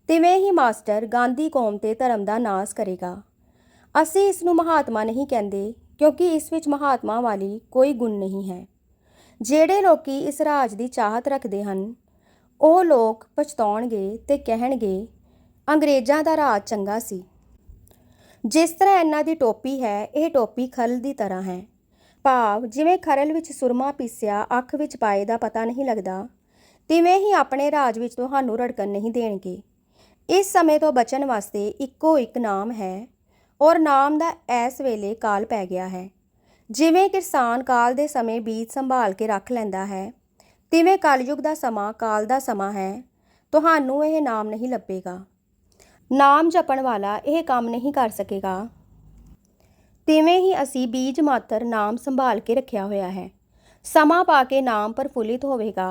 ਤਿਵੇਂ ਹੀ ਮਾਸਟਰ ਗਾਂਧੀ ਕੌਮ ਤੇ ਧਰਮ ਦਾ ਨਾਸ ਕਰੇਗਾ। ਅਸੀਂ ਇਸ ਨੂੰ ਮਹਾਤਮਾ ਨਹੀਂ ਕਹਿੰਦੇ, ਕਿਉਂਕਿ ਇਸ ਵਿੱਚ ਮਹਾਤਮਾ ਵਾਲੀ ਕੋਈ ਗੁਣ ਨਹੀਂ ਹੈ। ਜਿਹੜੇ ਲੋਕੀ ਇਸ ਰਾਜ ਦੀ ਚਾਹਤ ਰੱਖਦੇ ਹਨ, ਉਹ ਲੋਕ ਪਛਤਾਉਣਗੇ ਤੇ ਕਹਿਣਗੇ, ਅੰਗਰੇਜ਼ਾਂ ਦਾ ਰਾਜ ਚੰਗਾ ਸੀ। ਜਿਸ ਤਰ੍ਹਾਂ ਇਹਨਾਂ ਦੀ ਟੋਪੀ ਹੈ, ਇਹ ਟੋਪੀ ਖਲ ਦੀ ਤਰ੍ਹਾਂ ਹੈ। ਭਾਵ ਜਿਵੇਂ ਖਰਲ ਵਿੱਚ ਸੁਰਮਾ ਪੀਸਿਆ ਅੱਖ ਵਿੱਚ ਪਾਏ ਦਾ ਪਤਾ ਨਹੀਂ ਲੱਗਦਾ, ਤਿਵੇਂ ਹੀ ਆਪਣੇ ਰਾਜ ਵਿੱਚ ਤੁਹਾਨੂੰ ਰੜਕਣ ਨਹੀਂ ਦੇਣਗੇ। ਇਸ ਸਮੇਂ ਤੋਂ ਬਚਣ ਵਾਸਤੇ ਇੱਕੋ ਇੱਕ ਨਾਮ ਹੈ ਔਰ ਨਾਮ ਦਾ ਇਸ ਵੇਲੇ ਕਾਲ ਪੈ ਗਿਆ ਹੈ। ਜਿਵੇਂ ਕਿਸਾਨ ਕਾਲ ਦੇ ਸਮੇਂ ਬੀਜ ਸੰਭਾਲ ਕੇ ਰੱਖ ਲੈਂਦਾ ਹੈ, ਤਿਵੇਂ ਕਲਯੁਗ ਦਾ ਸਮਾਂ ਕਾਲ ਦਾ ਸਮਾਂ ਹੈ, ਤੁਹਾਨੂੰ ਇਹ ਨਾਮ ਨਹੀਂ ਲੱਭੇਗਾ। ਨਾਮ ਜਪਣ ਵਾਲਾ ਇਹ ਕੰਮ ਨਹੀਂ ਕਰ ਸਕੇਗਾ। ਤਿਵੇਂ ਹੀ ਅਸੀਂ ਬੀਜ ਮਾਤਰ ਨਾਮ ਸੰਭਾਲ ਕੇ ਰੱਖਿਆ ਹੋਇਆ ਹੈ, ਸਮਾਂ ਪਾ ਕੇ ਨਾਮ ਪ੍ਰਫੁੱਲਿਤ ਹੋਵੇਗਾ।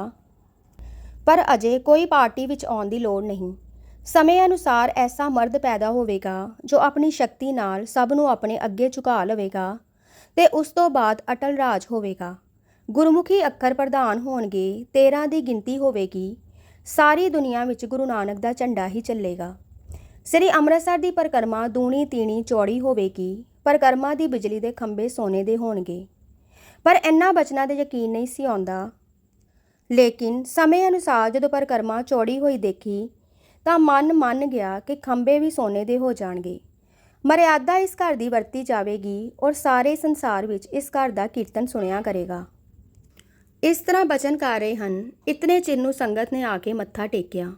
ਪਰ ਅਜੇ ਕੋਈ ਪਾਰਟੀ ਵਿੱਚ ਆਉਣ ਦੀ ਲੋੜ ਨਹੀਂ। ਸਮੇਂ ਅਨੁਸਾਰ ਐਸਾ ਮਰਦ ਪੈਦਾ ਹੋਵੇਗਾ, ਜੋ ਆਪਣੀ ਸ਼ਕਤੀ ਨਾਲ ਸਭ ਨੂੰ ਆਪਣੇ ਅੱਗੇ ਝੁਕਾ ਲਵੇਗਾ। ਤੇ ਉਸ ਤੋਂ ਬਾਅਦ ਅਟਲ ਰਾਜ ਹੋਵੇਗਾ। ਗੁਰਮੁਖੀ ਅੱਖਰ ਪ੍ਰਧਾਨ ਹੋਣਗੇ 13 ਦੀ ਗਿਣਤੀ ਹੋਵੇਗੀ। ਸਾਰੀ ਦੁਨੀਆ ਵਿੱਚ ਗੁਰੂ ਨਾਨਕ ਦਾ ਝੰਡਾ ਹੀ ਚੱਲੇਗਾ। ਸ੍ਰੀ ਅੰਮ੍ਰਿਤਸਰ ਦੀ ਪਰਿਕਰਮਾ ਦੂਣੀ ਤੀਣੀ ਚੌੜੀ ਹੋਵੇਗੀ। ਪਰਿਕਰਮਾ ਦੀ ਬਿਜਲੀ ਦੇ ਖੰਭੇ ਸੋਨੇ ਦੇ ਹੋਣਗੇ। ਪਰ ਇੰਨਾ ਬਚਨਾਂ ਦੇ ਯਕੀਨ ਨਹੀਂ ਸੀ ਆਉਂਦਾ। ਲੇਕਿਨ ਸਮੇਂ ਅਨੁਸਾਰ ਜਦੋਂ ਪਰਿਕਰਮਾ ਚੌੜੀ ਹੋਈ ਦੇਖੀ, ਤਾਂ ਮਨ ਮੰਨ ਗਿਆ ਕਿ ਖੰਭੇ ਵੀ ਸੋਨੇ ਦੇ ਹੋ ਜਾਣਗੇ। ਮਰਿਆਦਾ ਇਸ ਘਰ ਦੀ ਵਰਤੀ ਜਾਵੇਗੀ ਔਰ ਸਾਰੇ ਸੰਸਾਰ ਵਿੱਚ ਇਸ ਘਰ ਦਾ ਕੀਰਤਨ ਸੁਣਿਆ ਕਰੇਗਾ। ਇਸ ਤਰ੍ਹਾਂ ਬਚਨ ਕਰ ਰਹੇ ਹਨ। ਇਤਨੇ ਚਿਰ ਨੂੰ ਸੰਗਤ ਨੇ ਆ ਕੇ ਮੱਥਾ ਟੇਕਿਆ।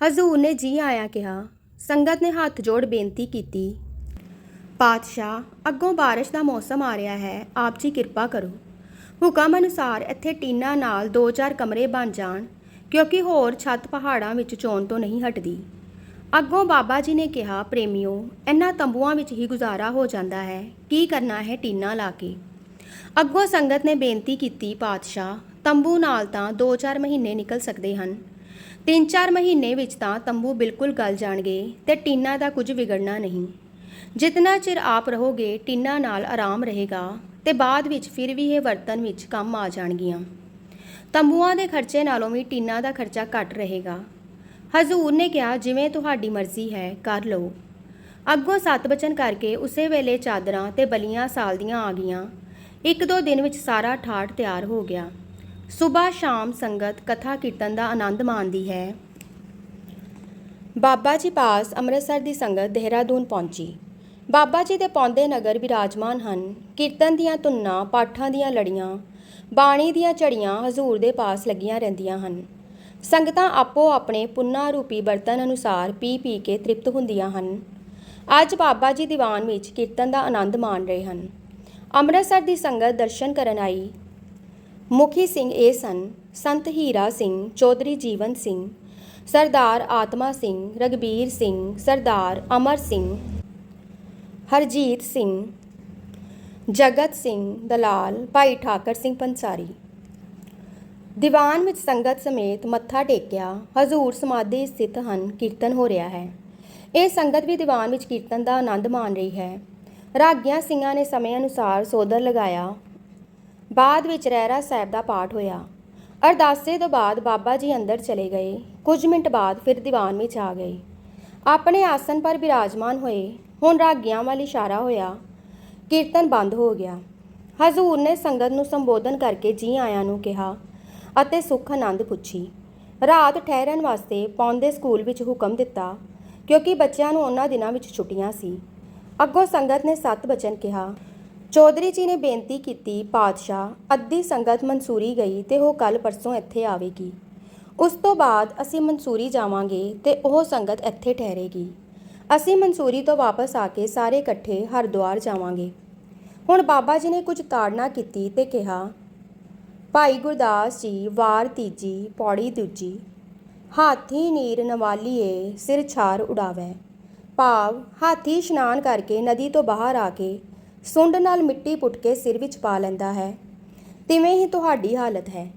ਹਜ਼ੂਰ ਨੇ ਜੀ ਆਇਆ ਕਿਹਾ, ਸੰਗਤ ਨੇ ਹੱਥ ਜੋੜ ਬੇਨਤੀ ਕੀਤੀ, ਪਾਤਸ਼ਾਹ, ਅੱਗੋਂ ਬਾਰਿਸ਼ ਦਾ ਮੌਸਮ ਆ ਰਿਹਾ ਹੈ। ਆਪ ਜੀ ਕਿਰਪਾ ਕਰੋ। ਹੁਕਮ ਅਨੁਸਾਰ ਇੱਥੇ ਟੀਨਾ ਨਾਲ 2-4 ਕਮਰੇ ਬਣ ਜਾਣ, ਕਿਉਂਕਿ ਹੋਰ ਛੱਤ ਪਹਾੜਾਂ ਵਿੱਚ ਚੋਣ ਤੋਂ ਨਹੀਂ ਹਟਦੀ। ਅੱਗੋਂ ਬਾਬਾ ਜੀ ਨੇ ਕਿਹਾ, ਪ੍ਰੇਮਿਓ ਇਹਨਾਂ ਤੰਬੂਆਂ ਵਿੱਚ ਹੀ ਗੁਜ਼ਾਰਾ ਹੋ ਜਾਂਦਾ ਹੈ। ਕੀ ਕਰਨਾ ਹੈ ਟੀਨਾ ਲਾ ਕੇ? ਅੱਗੋਂ ਸੰਗਤ ਨੇ ਬੇਨਤੀ ਕੀਤੀ, ਪਾਤਸ਼ਾਹ, ਤੰਬੂ ਨਾਲ ਤਾਂ 2-4 ਮਹੀਨੇ ਨਿਕਲ ਸਕਦੇ ਹਨ। 3-4 ਮਹੀਨੇ ਵਿੱਚ ਤਾਂ ਤੰਬੂ ਬਿਲਕੁਲ ਗਲ ਜਾਣਗੇ ਤੇ ਟੀਨਾ ਦਾ ਕੁਝ ਵਿਗੜਨਾ ਨਹੀਂ। ਜਿਤਨਾ ਚਿਰ ਆਪ ਰਹੋਗੇ, ਟੀਨਾ ਨਾਲ ਆਰਾਮ ਰਹੇਗਾ ਤੇ ਬਾਅਦ ਵਿੱਚ ਫਿਰ ਵੀ ਇਹ ਵਰਤਨ ਵਿੱਚ ਕੰਮ ਆ ਜਾਣਗੀਆਂ। ਤੰਬੂਆਂ ਦੇ ਖਰਚੇ ਨਾਲੋਂ ਵੀ ਟੀਨਾ ਦਾ ਖਰਚਾ ਘੱਟ ਰਹੇਗਾ। ਹਜ਼ੂਰ ਨੇ ਕਿਹਾ, ਜਿਵੇਂ ਤੁਹਾਡੀ ਮਰਜ਼ੀ ਹੈ, ਕਰ ਲਓ। ਅੱਗੋਂ ਸੱਤ ਬਚਨ ਕਰਕੇ ਉਸੇ ਵੇਲੇ ਚਾਦਰਾਂ ਤੇ ਬਲੀਆਂ ਸਾਲਦੀਆਂ ਆ ਗਈਆਂ। ਇੱਕ ਦੋ ਦਿਨ ਵਿੱਚ ਸਾਰਾ ਠਾਠ ਤਿਆਰ ਹੋ ਗਿਆ। ਸਵੇਰ ਸ਼ਾਮ ਸੰਗਤ ਕਥਾ ਕੀਰਤਨ ਦਾ ਆਨੰਦ ਮਾਣਦੀ ਹੈ। ਬਾਬਾ ਜੀ ਪਾਸ ਅੰਮ੍ਰਿਤਸਰ ਦੀ ਸੰਗਤ ਦੇਹਰਾਦੂਨ ਪਹੁੰਚੀ। ਬਾਬਾ ਜੀ ਦੇ ਪੌਂਦੇ ਨਗਰ ਵਿਰਾਜਮਾਨ ਹਨ। ਕੀਰਤਨ ਦੀਆਂ ਧੁੰਨਾਂ, ਪਾਠਾਂ ਦੀਆਂ ਲੜੀਆਂ, ਬਾਣੀ ਦੀਆਂ ਝੜੀਆਂ ਹਜ਼ੂਰ ਦੇ ਪਾਸ ਲੱਗੀਆਂ ਰਹਿੰਦੀਆਂ ਹਨ। ਸੰਗਤਾਂ ਆਪੋ ਆਪਣੇ ਪੁੰਨਾ ਰੂਪੀ ਬਰਤਨ ਅਨੁਸਾਰ ਪੀ ਪੀ ਕੇ ਤ੍ਰਿਪਤ ਹੁੰਦੀਆਂ ਹਨ। ਅੱਜ ਬਾਬਾ ਜੀ ਦੀਵਾਨ ਵਿੱਚ ਕੀਰਤਨ ਦਾ ਆਨੰਦ ਮਾਣ ਰਹੇ ਹਨ। ਅੰਮ੍ਰਿਤਸਰ ਦੀ ਸੰਗਤ ਦਰਸ਼ਨ ਕਰਨ ਆਈ। ਮੁਖੀ ਸਿੰਘ ਇਹ ਸਨ, ਸੰਤ ਹੀਰਾ ਸਿੰਘ, ਚੌਧਰੀ ਜੀਵਨ ਸਿੰਘ, ਸਰਦਾਰ ਆਤਮਾ ਸਿੰਘ ਰਗਬੀਰ ਸਿੰਘ, ਸਰਦਾਰ ਅਮਰ ਸਿੰਘ, ਹਰਜੀਤ ਸਿੰਘ, ਜਗਤ ਸਿੰਘ, ਦਲਾਲ, ਭਾਈ ਠਾਕਰ ਸਿੰਘ ਪੰਸਾਰੀ। ਦੀਵਾਨ ਵਿੱਚ ਸੰਗਤ ਸਮੇਤ ਮੱਥਾ ਟੇਕਿਆ, ਹਜ਼ੂਰ ਸਮਾਧੀ ਸਥਿਤ ਹਨ, ਕੀਰਤਨ ਹੋ ਰਿਹਾ ਹੈ। ਇਹ ਸੰਗਤ ਵੀ ਦੀਵਾਨ ਵਿੱਚ ਕੀਰਤਨ ਦਾ ਆਨੰਦ ਮਾਣ ਰਹੀ ਹੈ। ਰਾਗੀਆਂ ਸਿੰਘਾਂ ਨੇ ਸਮੇਂ ਅਨੁਸਾਰ ਸੋਦਰ ਲਗਾਇਆ। ਬਾਅਦ ਵਿੱਚ ਰਹਿਰਾ ਸਾਹਿਬ ਦਾ ਪਾਠ ਹੋਇਆ। ਅਰਦਾਸੇ ਤੋਂ ਬਾਅਦ ਬਾਬਾ ਜੀ ਅੰਦਰ ਚਲੇ ਗਏ। ਕੁਝ ਮਿੰਟ ਬਾਅਦ ਫਿਰ ਦੀਵਾਨ ਵਿੱਚ ਆ ਗਏ। ਆਪਣੇ ਆਸਨ ਪਰ ਬਿਰਾਜਮਾਨ ਹੋਏ, ਹੁਣ ਰਾਗੀਆਂ ਵੱਲ ਇਸ਼ਾਰਾ ਹੋਇਆ। ਕੀਰਤਨ ਬੰਦ ਹੋ ਗਿਆ। ਹਜ਼ੂਰ ਨੇ ਸੰਗਤ ਨੂੰ ਸੰਬੋਧਨ ਕਰਕੇ ਜੀ ਆਇਆਂ ਨੂੰ ਕਿਹਾ ਅਤੇ ਸੁੱਖ ਆਨੰਦ ਪੁੱਛੀ। ਰਾਤ ਠਹਿਰਨ ਵਾਸਤੇ ਪੌਂਦੇ ਸਕੂਲ ਵਿੱਚ ਹੁਕਮ ਦਿੱਤਾ, ਕਿਉਂਕਿ ਬੱਚਿਆਂ ਨੂੰ ਉਹਨਾਂ ਦਿਨਾਂ ਵਿੱਚ ਛੁੱਟੀਆਂ ਸੀ। ਅੱਗੋਂ ਸੰਗਤ ਨੇ ਸੱਤ ਬਚਨ ਕਿਹਾ। ਚੌਧਰੀ ਜੀ ਨੇ ਬੇਨਤੀ ਕੀਤੀ, ਪਾਤਸ਼ਾਹ, ਅੱਧੀ ਸੰਗਤ ਮਨਸੂਰੀ ਗਈ ਤੇ ਉਹ ਕੱਲ ਪਰਸੋਂ ਇੱਥੇ ਆਵੇਗੀ। ਉਸ ਤੋਂ ਬਾਅਦ ਅਸੀਂ ਮਨਸੂਰੀ ਜਾਵਾਂਗੇ ਤੇ ਉਹ ਸੰਗਤ ਇੱਥੇ ਠਹਿਰੇਗੀ। ਅਸੀਂ ਮਨਸੂਰੀ ਤੋਂ ਵਾਪਸ ਆ ਕੇ ਸਾਰੇ ਇਕੱਠੇ ਹਰਿਦੁਆਰ ਜਾਵਾਂਗੇ। ਹੁਣ ਬਾਬਾ ਜੀ ਨੇ ਕੁਝ ਤਾੜਨਾ ਕੀਤੀ ਤੇ ਕਿਹਾ ਭਾਈ ਗੁਰਦਾਸ ਜੀ, ਵਾਰ ਤੀਜੀ, ਪੌੜੀ ਦੂਜੀ। ਹਾਥੀ ਨੀਰ ਨਵਾਲੀਏ, ਸਿਰ ਛਾਰ ਉਡਾਵੈ। ਭਾਵ, ਹਾਥੀ ਇਸ਼ਨਾਨ ਕਰਕੇ ਨਦੀ ਤੋਂ ਬਾਹਰ ਆ ਕੇ ਸੁੰਡ ਨਾਲ ਮਿੱਟੀ ਪੁੱਟ ਕੇ ਸਿਰ ਵਿੱਚ ਪਾ ਲੈਂਦਾ ਹੈ। ਤਿਵੇਂ ਹੀ ਤੁਹਾਡੀ ਹਾਲਤ ਹੈ।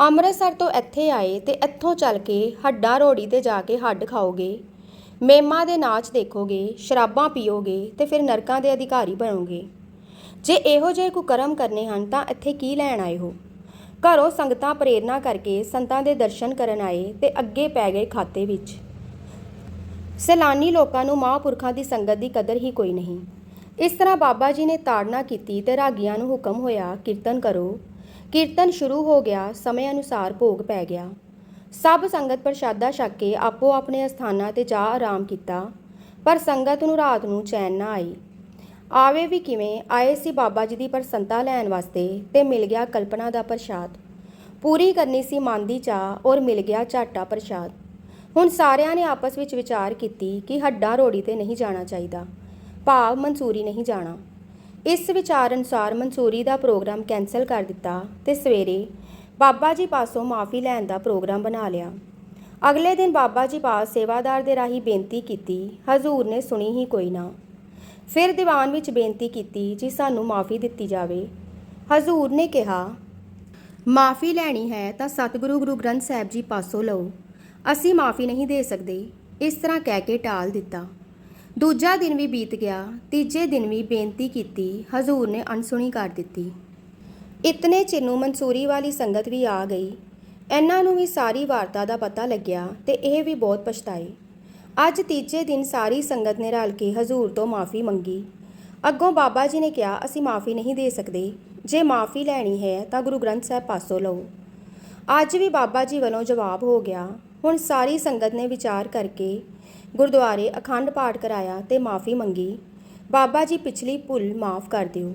ਅੰਮ੍ਰਿਤਸਰ ਤੋਂ ਇੱਥੇ ਆਏ ਤੇ ਇੱਥੋਂ ਚੱਲ ਕੇ ਹੱਡਾਂ ਰੋੜੀ ਤੇ ਜਾ ਕੇ ਹੱਡ ਖਾਓਗੇ। ਮੇਮਾ ਦੇ ਨਾਚ ਦੇਖੋਗੇ, ਸ਼ਰਾਬਾਂ ਪੀਓਗੇ ਤੇ ਫਿਰ ਨਰਕਾਂ ਦੇ ਅਧਿਕਾਰੀ ਬਣੋਗੇ। ਜੇ ਇਹੋ ਜਿਹੇ ਕੁਕਰਮ ਕਰਨੇ ਹਨ ਤਾਂ ਇੱਥੇ ਕੀ ਲੈਣ ਆਏ ਹੋ? ਘਰੋਂ ਸੰਗਤਾਂ ਪ੍ਰੇਰਣਾ ਕਰਕੇ ਸੰਤਾਂ ਦੇ ਦਰਸ਼ਨ ਕਰਨ ਆਏ ਤੇ ਅੱਗੇ ਪੈ ਗਏ ਖਾਤੇ ਵਿੱਚ। ਸੈਲਾਨੀ ਲੋਕਾਂ ਨੂੰ ਮਹਾਂਪੁਰਖਾਂ ਦੀ ਸੰਗਤ ਦੀ ਕਦਰ ਹੀ ਕੋਈ ਨਹੀਂ। ਇਸ ਤਰ੍ਹਾਂ ਬਾਬਾ ਜੀ ਨੇ ਤਾੜਨਾ ਕੀਤੀ ਤੇ ਰਾਗੀਆਂ ਨੂੰ ਹੁਕਮ ਹੋਇਆ, ਕੀਰਤਨ ਕਰੋ। ਕੀਰਤਨ ਸ਼ੁਰੂ ਹੋ ਗਿਆ, ਸਮੇਂ ਅਨੁਸਾਰ ਭੋਗ ਪੈ ਗਿਆ। ਸਭ ਸੰਗਤ ਪ੍ਰਸ਼ਾਦਾ ਛਕ ਕੇ ਆਪੋ ਆਪਣੇ ਅਸਥਾਨਾਂ ਤੇ ਜਾ ਆਰਾਮ ਕੀਤਾ, ਪਰ ਸੰਗਤ ਨੂੰ ਰਾਤ ਨੂੰ ਚੈਨ ਨਾ ਆਈ। ਆਵੇ ਵੀ ਕਿਵੇਂ ਆਏ ਸੀ ਬਾਬਾ ਜੀ ਦੀ ਪ੍ਰਸੰਤਾ ਲੈਣ ਵਾਸਤੇ ਤੇ ਮਿਲ ਗਿਆ ਕਲਪਨਾ ਦਾ ਪ੍ਰਸ਼ਾਦ। ਪੂਰੀ ਕਰਨੀ ਸੀ ਮਨ ਦੀ ਚਾਹ ਔਰ ਮਿਲ ਗਿਆ ਝਾਟਾ ਪ੍ਰਸ਼ਾਦ। ਹੁਣ ਸਾਰਿਆਂ ਨੇ ਆਪਸ ਵਿੱਚ ਵਿਚਾਰ ਕੀਤੀ ਕਿ ਹੱਡਾਂ ਰੋੜੀ ਤੇ ਨਹੀਂ ਜਾਣਾ ਚਾਹੀਦਾ। ਭਾਵ ਮਨਸੂਰੀ ਨਹੀਂ ਜਾਣਾ। ਇਸ ਵਿਚਾਰ ਅਨੁਸਾਰ ਮਨਸੂਰੀ ਦਾ ਪ੍ਰੋਗਰਾਮ ਕੈਨਸਲ ਕਰ ਦਿੱਤਾ ਤੇ ਸਵੇਰੇ ਬਾਬਾ ਜੀ ਪਾਸੋਂ ਮਾਫੀ ਲੈਣ ਦਾ ਪ੍ਰੋਗਰਾਮ ਬਣਾ ਲਿਆ। ਅਗਲੇ ਦਿਨ ਬਾਬਾ ਜੀ ਪਾਸ ਸੇਵਾਦਾਰ ਦੇ ਰਾਹੀਂ ਬੇਨਤੀ ਕੀਤੀ, ਹਜ਼ੂਰ ਨੇ ਸੁਣੀ ਹੀ ਕੋਈ ਨਾ। ਫਿਰ ਦੀਵਾਨ ਵਿੱਚ ਬੇਨਤੀ ਕੀਤੀ ਜੀ ਸਾਨੂੰ ਮਾਫੀ ਦਿੱਤੀ ਜਾਵੇ। ਹਜ਼ੂਰ ਨੇ ਕਿਹਾ, ਮਾਫੀ ਲੈਣੀ ਹੈ ਤਾਂ ਸਤਿਗੁਰੂ ਗੁਰੂ ਗ੍ਰੰਥ ਸਾਹਿਬ ਜੀ ਪਾਸੋਂ ਲਓ। ਅਸੀਂ ਮਾਫੀ ਨਹੀਂ ਦੇ ਸਕਦੇ। ਇਸ ਤਰ੍ਹਾਂ ਕਹਿ ਕੇ ਟਾਲ ਦਿੱਤਾ। ਦੂਜਾ ਦਿਨ ਵੀ ਬੀਤ ਗਿਆ, ਤੀਜੇ ਦਿਨ ਵੀ ਬੇਨਤੀ ਕੀਤੀ, ਹਜ਼ੂਰ ਨੇ ਅਣਸੁਣੀ ਕਰ ਦਿੱਤੀ। ਇਤਨੇ ਚਿਰ ਨੂੰ ਮਨਸੂਰੀ ਵਾਲੀ ਸੰਗਤ ਵੀ ਆ ਗਈ। ਇਹਨਾਂ ਨੂੰ ਵੀ ਸਾਰੀ ਵਾਰਤਾ ਦਾ ਪਤਾ ਲੱਗਿਆ ਤੇ ਇਹ ਵੀ ਬਹੁਤ ਪਛਤਾਏ। ਅੱਜ ਤੀਜੇ ਦਿਨ ਸਾਰੀ ਸੰਗਤ ਨੇ ਰਲ ਕੇ ਹਜ਼ੂਰ ਤੋਂ ਮਾਫੀ ਮੰਗੀ। ਅੱਗੋਂ ਬਾਬਾ ਜੀ ਨੇ ਕਿਹਾ, ਅਸੀਂ ਮਾਫੀ ਨਹੀਂ ਦੇ ਸਕਦੇ। ਜੇ ਮਾਫੀ ਲੈਣੀ ਹੈ ਤਾਂ ਗੁਰੂ ਗ੍ਰੰਥ ਸਾਹਿਬ ਪਾਸੋਂ ਲਓ। ਅੱਜ ਵੀ ਬਾਬਾ ਜੀ ਵੱਲੋਂ ਜਵਾਬ ਹੋ ਗਿਆ। ਹੁਣ ਸਾਰੀ ਸੰਗਤ ਨੇ ਵਿਚਾਰ ਕਰਕੇ ਗੁਰਦੁਆਰੇ ਅਖੰਡ ਪਾਠ ਕਰਾਇਆ ਤੇ ਮਾਫੀ ਮੰਗੀ। ਬਾਬਾ ਜੀ ਪਿਛਲੀ ਭੁੱਲ ਮਾਫ ਕਰ ਦਿਓ।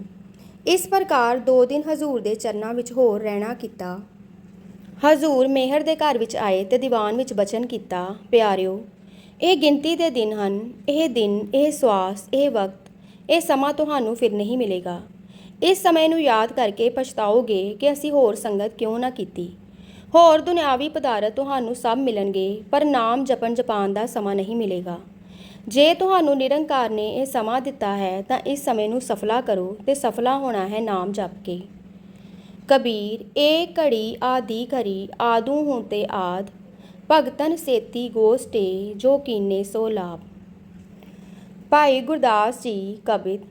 ਇਸ ਪ੍ਰਕਾਰ ਦੋ ਦਿਨ ਹਜ਼ੂਰ ਦੇ ਚਰਨਾਂ ਵਿੱਚ ਹੋਰ ਰਹਿਣਾ ਕੀਤਾ। ਹਜ਼ੂਰ ਮੇਹਰ ਦੇ ਘਰ ਵਿੱਚ ਆਏ ਤੇ ਦੀਵਾਨ ਵਿੱਚ ਬਚਨ ਕੀਤਾ। ਪਿਆਰਿਓ ਇਹ ਗਿਣਤੀ ਦੇ ਦਿਨ ਹਨ, ਇਹ ਦਿਨ, ਇਹ ਸਵਾਸ, ਇਹ ਵਕਤ, ਇਹ ਸਮਾਂ ਤੁਹਾਨੂੰ ਫਿਰ ਨਹੀਂ ਮਿਲੇਗਾ। ਇਸ ਸਮੇਂ ਨੂੰ ਯਾਦ ਕਰਕੇ ਪਛਤਾਓਗੇ ਕਿ ਅਸੀਂ ਹੋਰ ਸੰਗਤ ਕਿਉਂ ਨਾ ਕੀਤੀ। ਹੋਰ ਦੁਨਿਆਵੀ ਪਦਾਰਥ ਤੁਹਾਨੂੰ ਸਭ ਮਿਲਣਗੇ, ਪਰ ਨਾਮ ਜਪਣ ਜਪਾਨ ਦਾ ਸਮਾਂ ਨਹੀਂ ਮਿਲੇਗਾ। ਜੇ ਤੁਹਾਨੂੰ ਨਿਰੰਕਾਰ ਨੇ ਇਹ ਸਮਾਂ ਦਿੱਤਾ ਹੈ, ਤਾਂ ਇਸ ਸਮੇਂ ਨੂੰ ਸਫਲਾ ਕਰੋ ਤੇ ਸਫਲਾ ਹੋਣਾ ਹੈ ਨਾਮ ਜਪ ਕੇ। ਕਬੀਰ ਇਹ ਘੜੀ, ਆਦੀ ਘੜੀ, ਆਦੂ ਹੂੰ ਤੇ ਆਦ ਭਗਤਨ ਸੇਤੀ ਗੋਸਟੇ ਜੋ ਕੀਨੇ ਸੋ ਲਾਭ। ਭਾਈ ਗੁਰਦਾਸ ਜੀ ਕਬਿਤ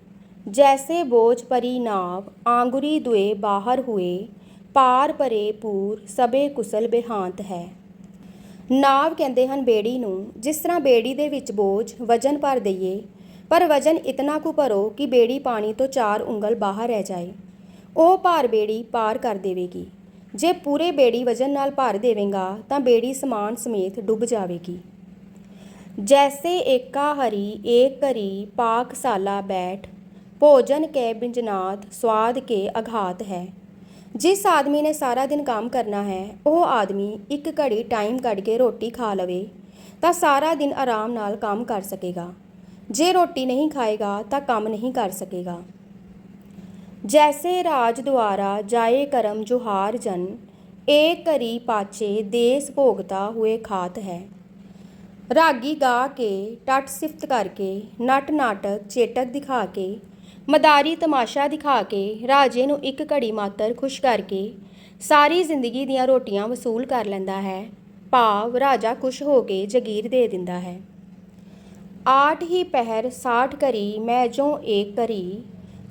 ਜੈਸੇ ਬੋਝ ਪਰੀ ਨਾਵ, ਆਂਗੁਰੀ ਦੁਏ ਬਾਹਰ ਹੋਏ, ਪਾਰ ਪਰੇ ਪੂਰ ਸਬੇ ਕੁਸਲ ਬਿਹਾਂਤ ਹੈ। ਨਾਵ ਕਹਿੰਦੇ ਹਨ ਬੇੜੀ ਨੂੰ, ਜਿਸ ਤਰ੍ਹਾਂ ਬੇੜੀ ਦੇ ਵਿੱਚ ਬੋਝ ਵਜਨ ਭਰ ਦਈਏ, ਪਰ ਵਜਨ ਇਤਨਾ ਕੁ ਭਰੋ ਕਿ ਬੇੜੀ ਪਾਣੀ ਤੋਂ ਚਾਰ ਉਂਗਲ ਬਾਹਰ ਰਹਿ ਜਾਏ। ਉਹ ਭਾਰ ਬੇੜੀ ਪਾਰ ਕਰ ਦੇਵੇਗੀ। ਜੇ ਪੂਰੇ ਬੇੜੀ ਵਜਨ ਨਾਲ ਭਰ ਦੇਵੇਗਾ, ਤਾਂ ਬੇੜੀ ਸਮਾਨ ਸਮੇਤ ਡੁੱਬ ਜਾਵੇਗੀ। ਜੈਸੇ ਏਕਾ ਹਰੀ, ਏਕ ਕਰੀ, ਪਾਕ ਸਾਲਾ ਬੈਠ, ਭੋਜਨ ਕੇ ਬਿੰਜਨਾਥ, ਸਵਾਦ ਕੇ ਅਘਾਤ ਹੈ। ਜਿਸ ਆਦਮੀ ਨੇ ਸਾਰਾ ਦਿਨ ਕੰਮ ਕਰਨਾ ਹੈ, ਉਹ ਆਦਮੀ ਇੱਕ ਘੜੀ ਟਾਈਮ ਕੱਢ ਕੇ ਰੋਟੀ ਖਾ ਲਵੇ, ਤਾਂ ਸਾਰਾ ਦਿਨ ਆਰਾਮ ਨਾਲ ਕੰਮ ਕਰ ਸਕੇਗਾ। ਜੇ ਰੋਟੀ ਨਹੀਂ ਖਾਏਗਾ, ਤਾਂ ਕੰਮ ਨਹੀਂ ਕਰ ਸਕੇਗਾ। ਜੈਸੇ ਰਾਜ ਦੁਆਰਾ ਜਾਏ ਕਰਮ ਜੁਹਾਰ ਜਨ ਏ ਕਰੀ ਪਾਚੇ ਦੇਸ ਭੋਗਤਾ ਹੋਏ ਖਾਤ ਹੈ ਰਾਗੀ ਗਾ ਕੇ ਟੱਟ ਸਿਫਤ ਕਰਕੇ ਨਟ ਨਾਟਕ ਚੇਟਕ ਦਿਖਾ ਕੇ ਮਦਾਰੀ ਤਮਾਸ਼ਾ ਦਿਖਾ ਕੇ ਰਾਜੇ ਨੂੰ ਇੱਕ ਘੜੀ ਮਾਤਰ ਖੁਸ਼ ਕਰਕੇ ਸਾਰੀ ਜ਼ਿੰਦਗੀ ਦੀਆਂ ਰੋਟੀਆਂ ਵਸੂਲ ਕਰ ਲੈਂਦਾ ਹੈ ਭਾਵ ਰਾਜਾ ਖੁਸ਼ ਹੋ ਕੇ ਜਗੀਰ ਦੇ ਦਿੰਦਾ ਹੈ ਆਠ ਹੀ ਪਹਿਰ ਸਾਠ ਕਰੀ ਮੈਂ ਜੋ ਏਕ ਕਰੀ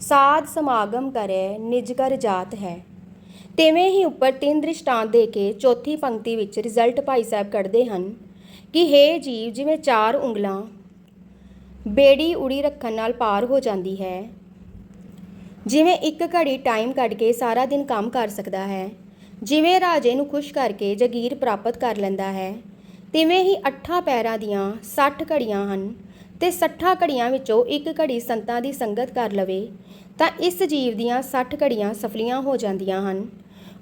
ਸਾਧ ਸਮਾਗਮ ਕਰੇ ਨਿਜ ਨਿਜਕਰ ਜਾਤ ਹੈ। ਤਿਵੇਂ ਹੀ ਉੱਪਰ ਤਿੰਨ ਦ੍ਰਿਸ਼ਟਾਂਤ ਦੇ ਕੇ ਚੌਥੀ ਪੰਕਤੀ ਵਿੱਚ ਰਿਜ਼ਲਟ ਭਾਈ ਸਾਹਿਬ ਕੱਢਦੇ ਹਨ ਕਿ हे ਜੀਵ, ਜਿਵੇਂ ਚਾਰ ਉਂਗਲਾਂ ਬੇੜੀ ਉੜੀ ਰੱਖਣ ਨਾਲ ਪਾਰ ਹੋ ਜਾਂਦੀ ਹੈ, ਜਿਵੇਂ ਇੱਕ ਘੜੀ ਟਾਈਮ ਕੱਢ ਕੇ ਸਾਰਾ ਦਿਨ ਕੰਮ ਕਰ ਸਕਦਾ ਹੈ, ਜਿਵੇਂ ਰਾਜੇ ਨੂੰ ਖੁਸ਼ ਕਰਕੇ ਜਗੀਰ ਪ੍ਰਾਪਤ ਕਰ ਲੈਂਦਾ ਹੈ, ਤਿਵੇਂ ਹੀ ਅੱਠਾਂ ਪੈਰਾਂ ਦੀਆਂ 60 ਘੜੀਆਂ ਹਨ। ਤੇ 60 ਘੜੀਆਂ ਵਿੱਚੋਂ ਇੱਕ ਘੜੀ ਸੰਤਾਂ ਦੀ ਸੰਗਤ ਕਰ ਲਵੇ, ਤਾਂ ਇਸ ਜੀਵ ਦੀਆਂ 60 ਘੜੀਆਂ ਸਫਲੀਆਂ ਹੋ ਜਾਂਦੀਆਂ ਹਨ।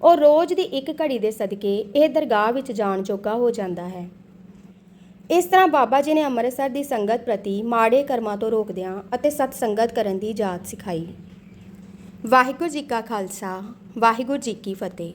ਉਹ ਰੋਜ਼ ਦੀ ਇੱਕ ਘੜੀ ਦੇ ਸਦਕੇ ਇਹ ਦਰਗਾਹ ਵਿੱਚ ਜਾਣ ਜੋਗਾ ਹੋ ਜਾਂਦਾ ਹੈ। ਇਸ ਤਰ੍ਹਾਂ ਬਾਬਾ ਜੀ ਨੇ ਅੰਮ੍ਰਿਤਸਰ ਦੀ ਸੰਗਤ ਪ੍ਰਤੀ ਮਾੜੇ ਕਰਮਾਂ ਤੋਂ ਰੋਕਦਿਆਂ ਅਤੇ ਸਤ ਸੰਗਤ ਕਰਨ ਦੀ ਜਾਚ ਸਿਖਾਈ। ਵਾਹਿਗੁਰੂ ਜੀ ਕਾ ਖਾਲਸਾ, ਵਾਹਿਗੁਰੂ ਜੀ ਕੀ ਫਤਿਹ।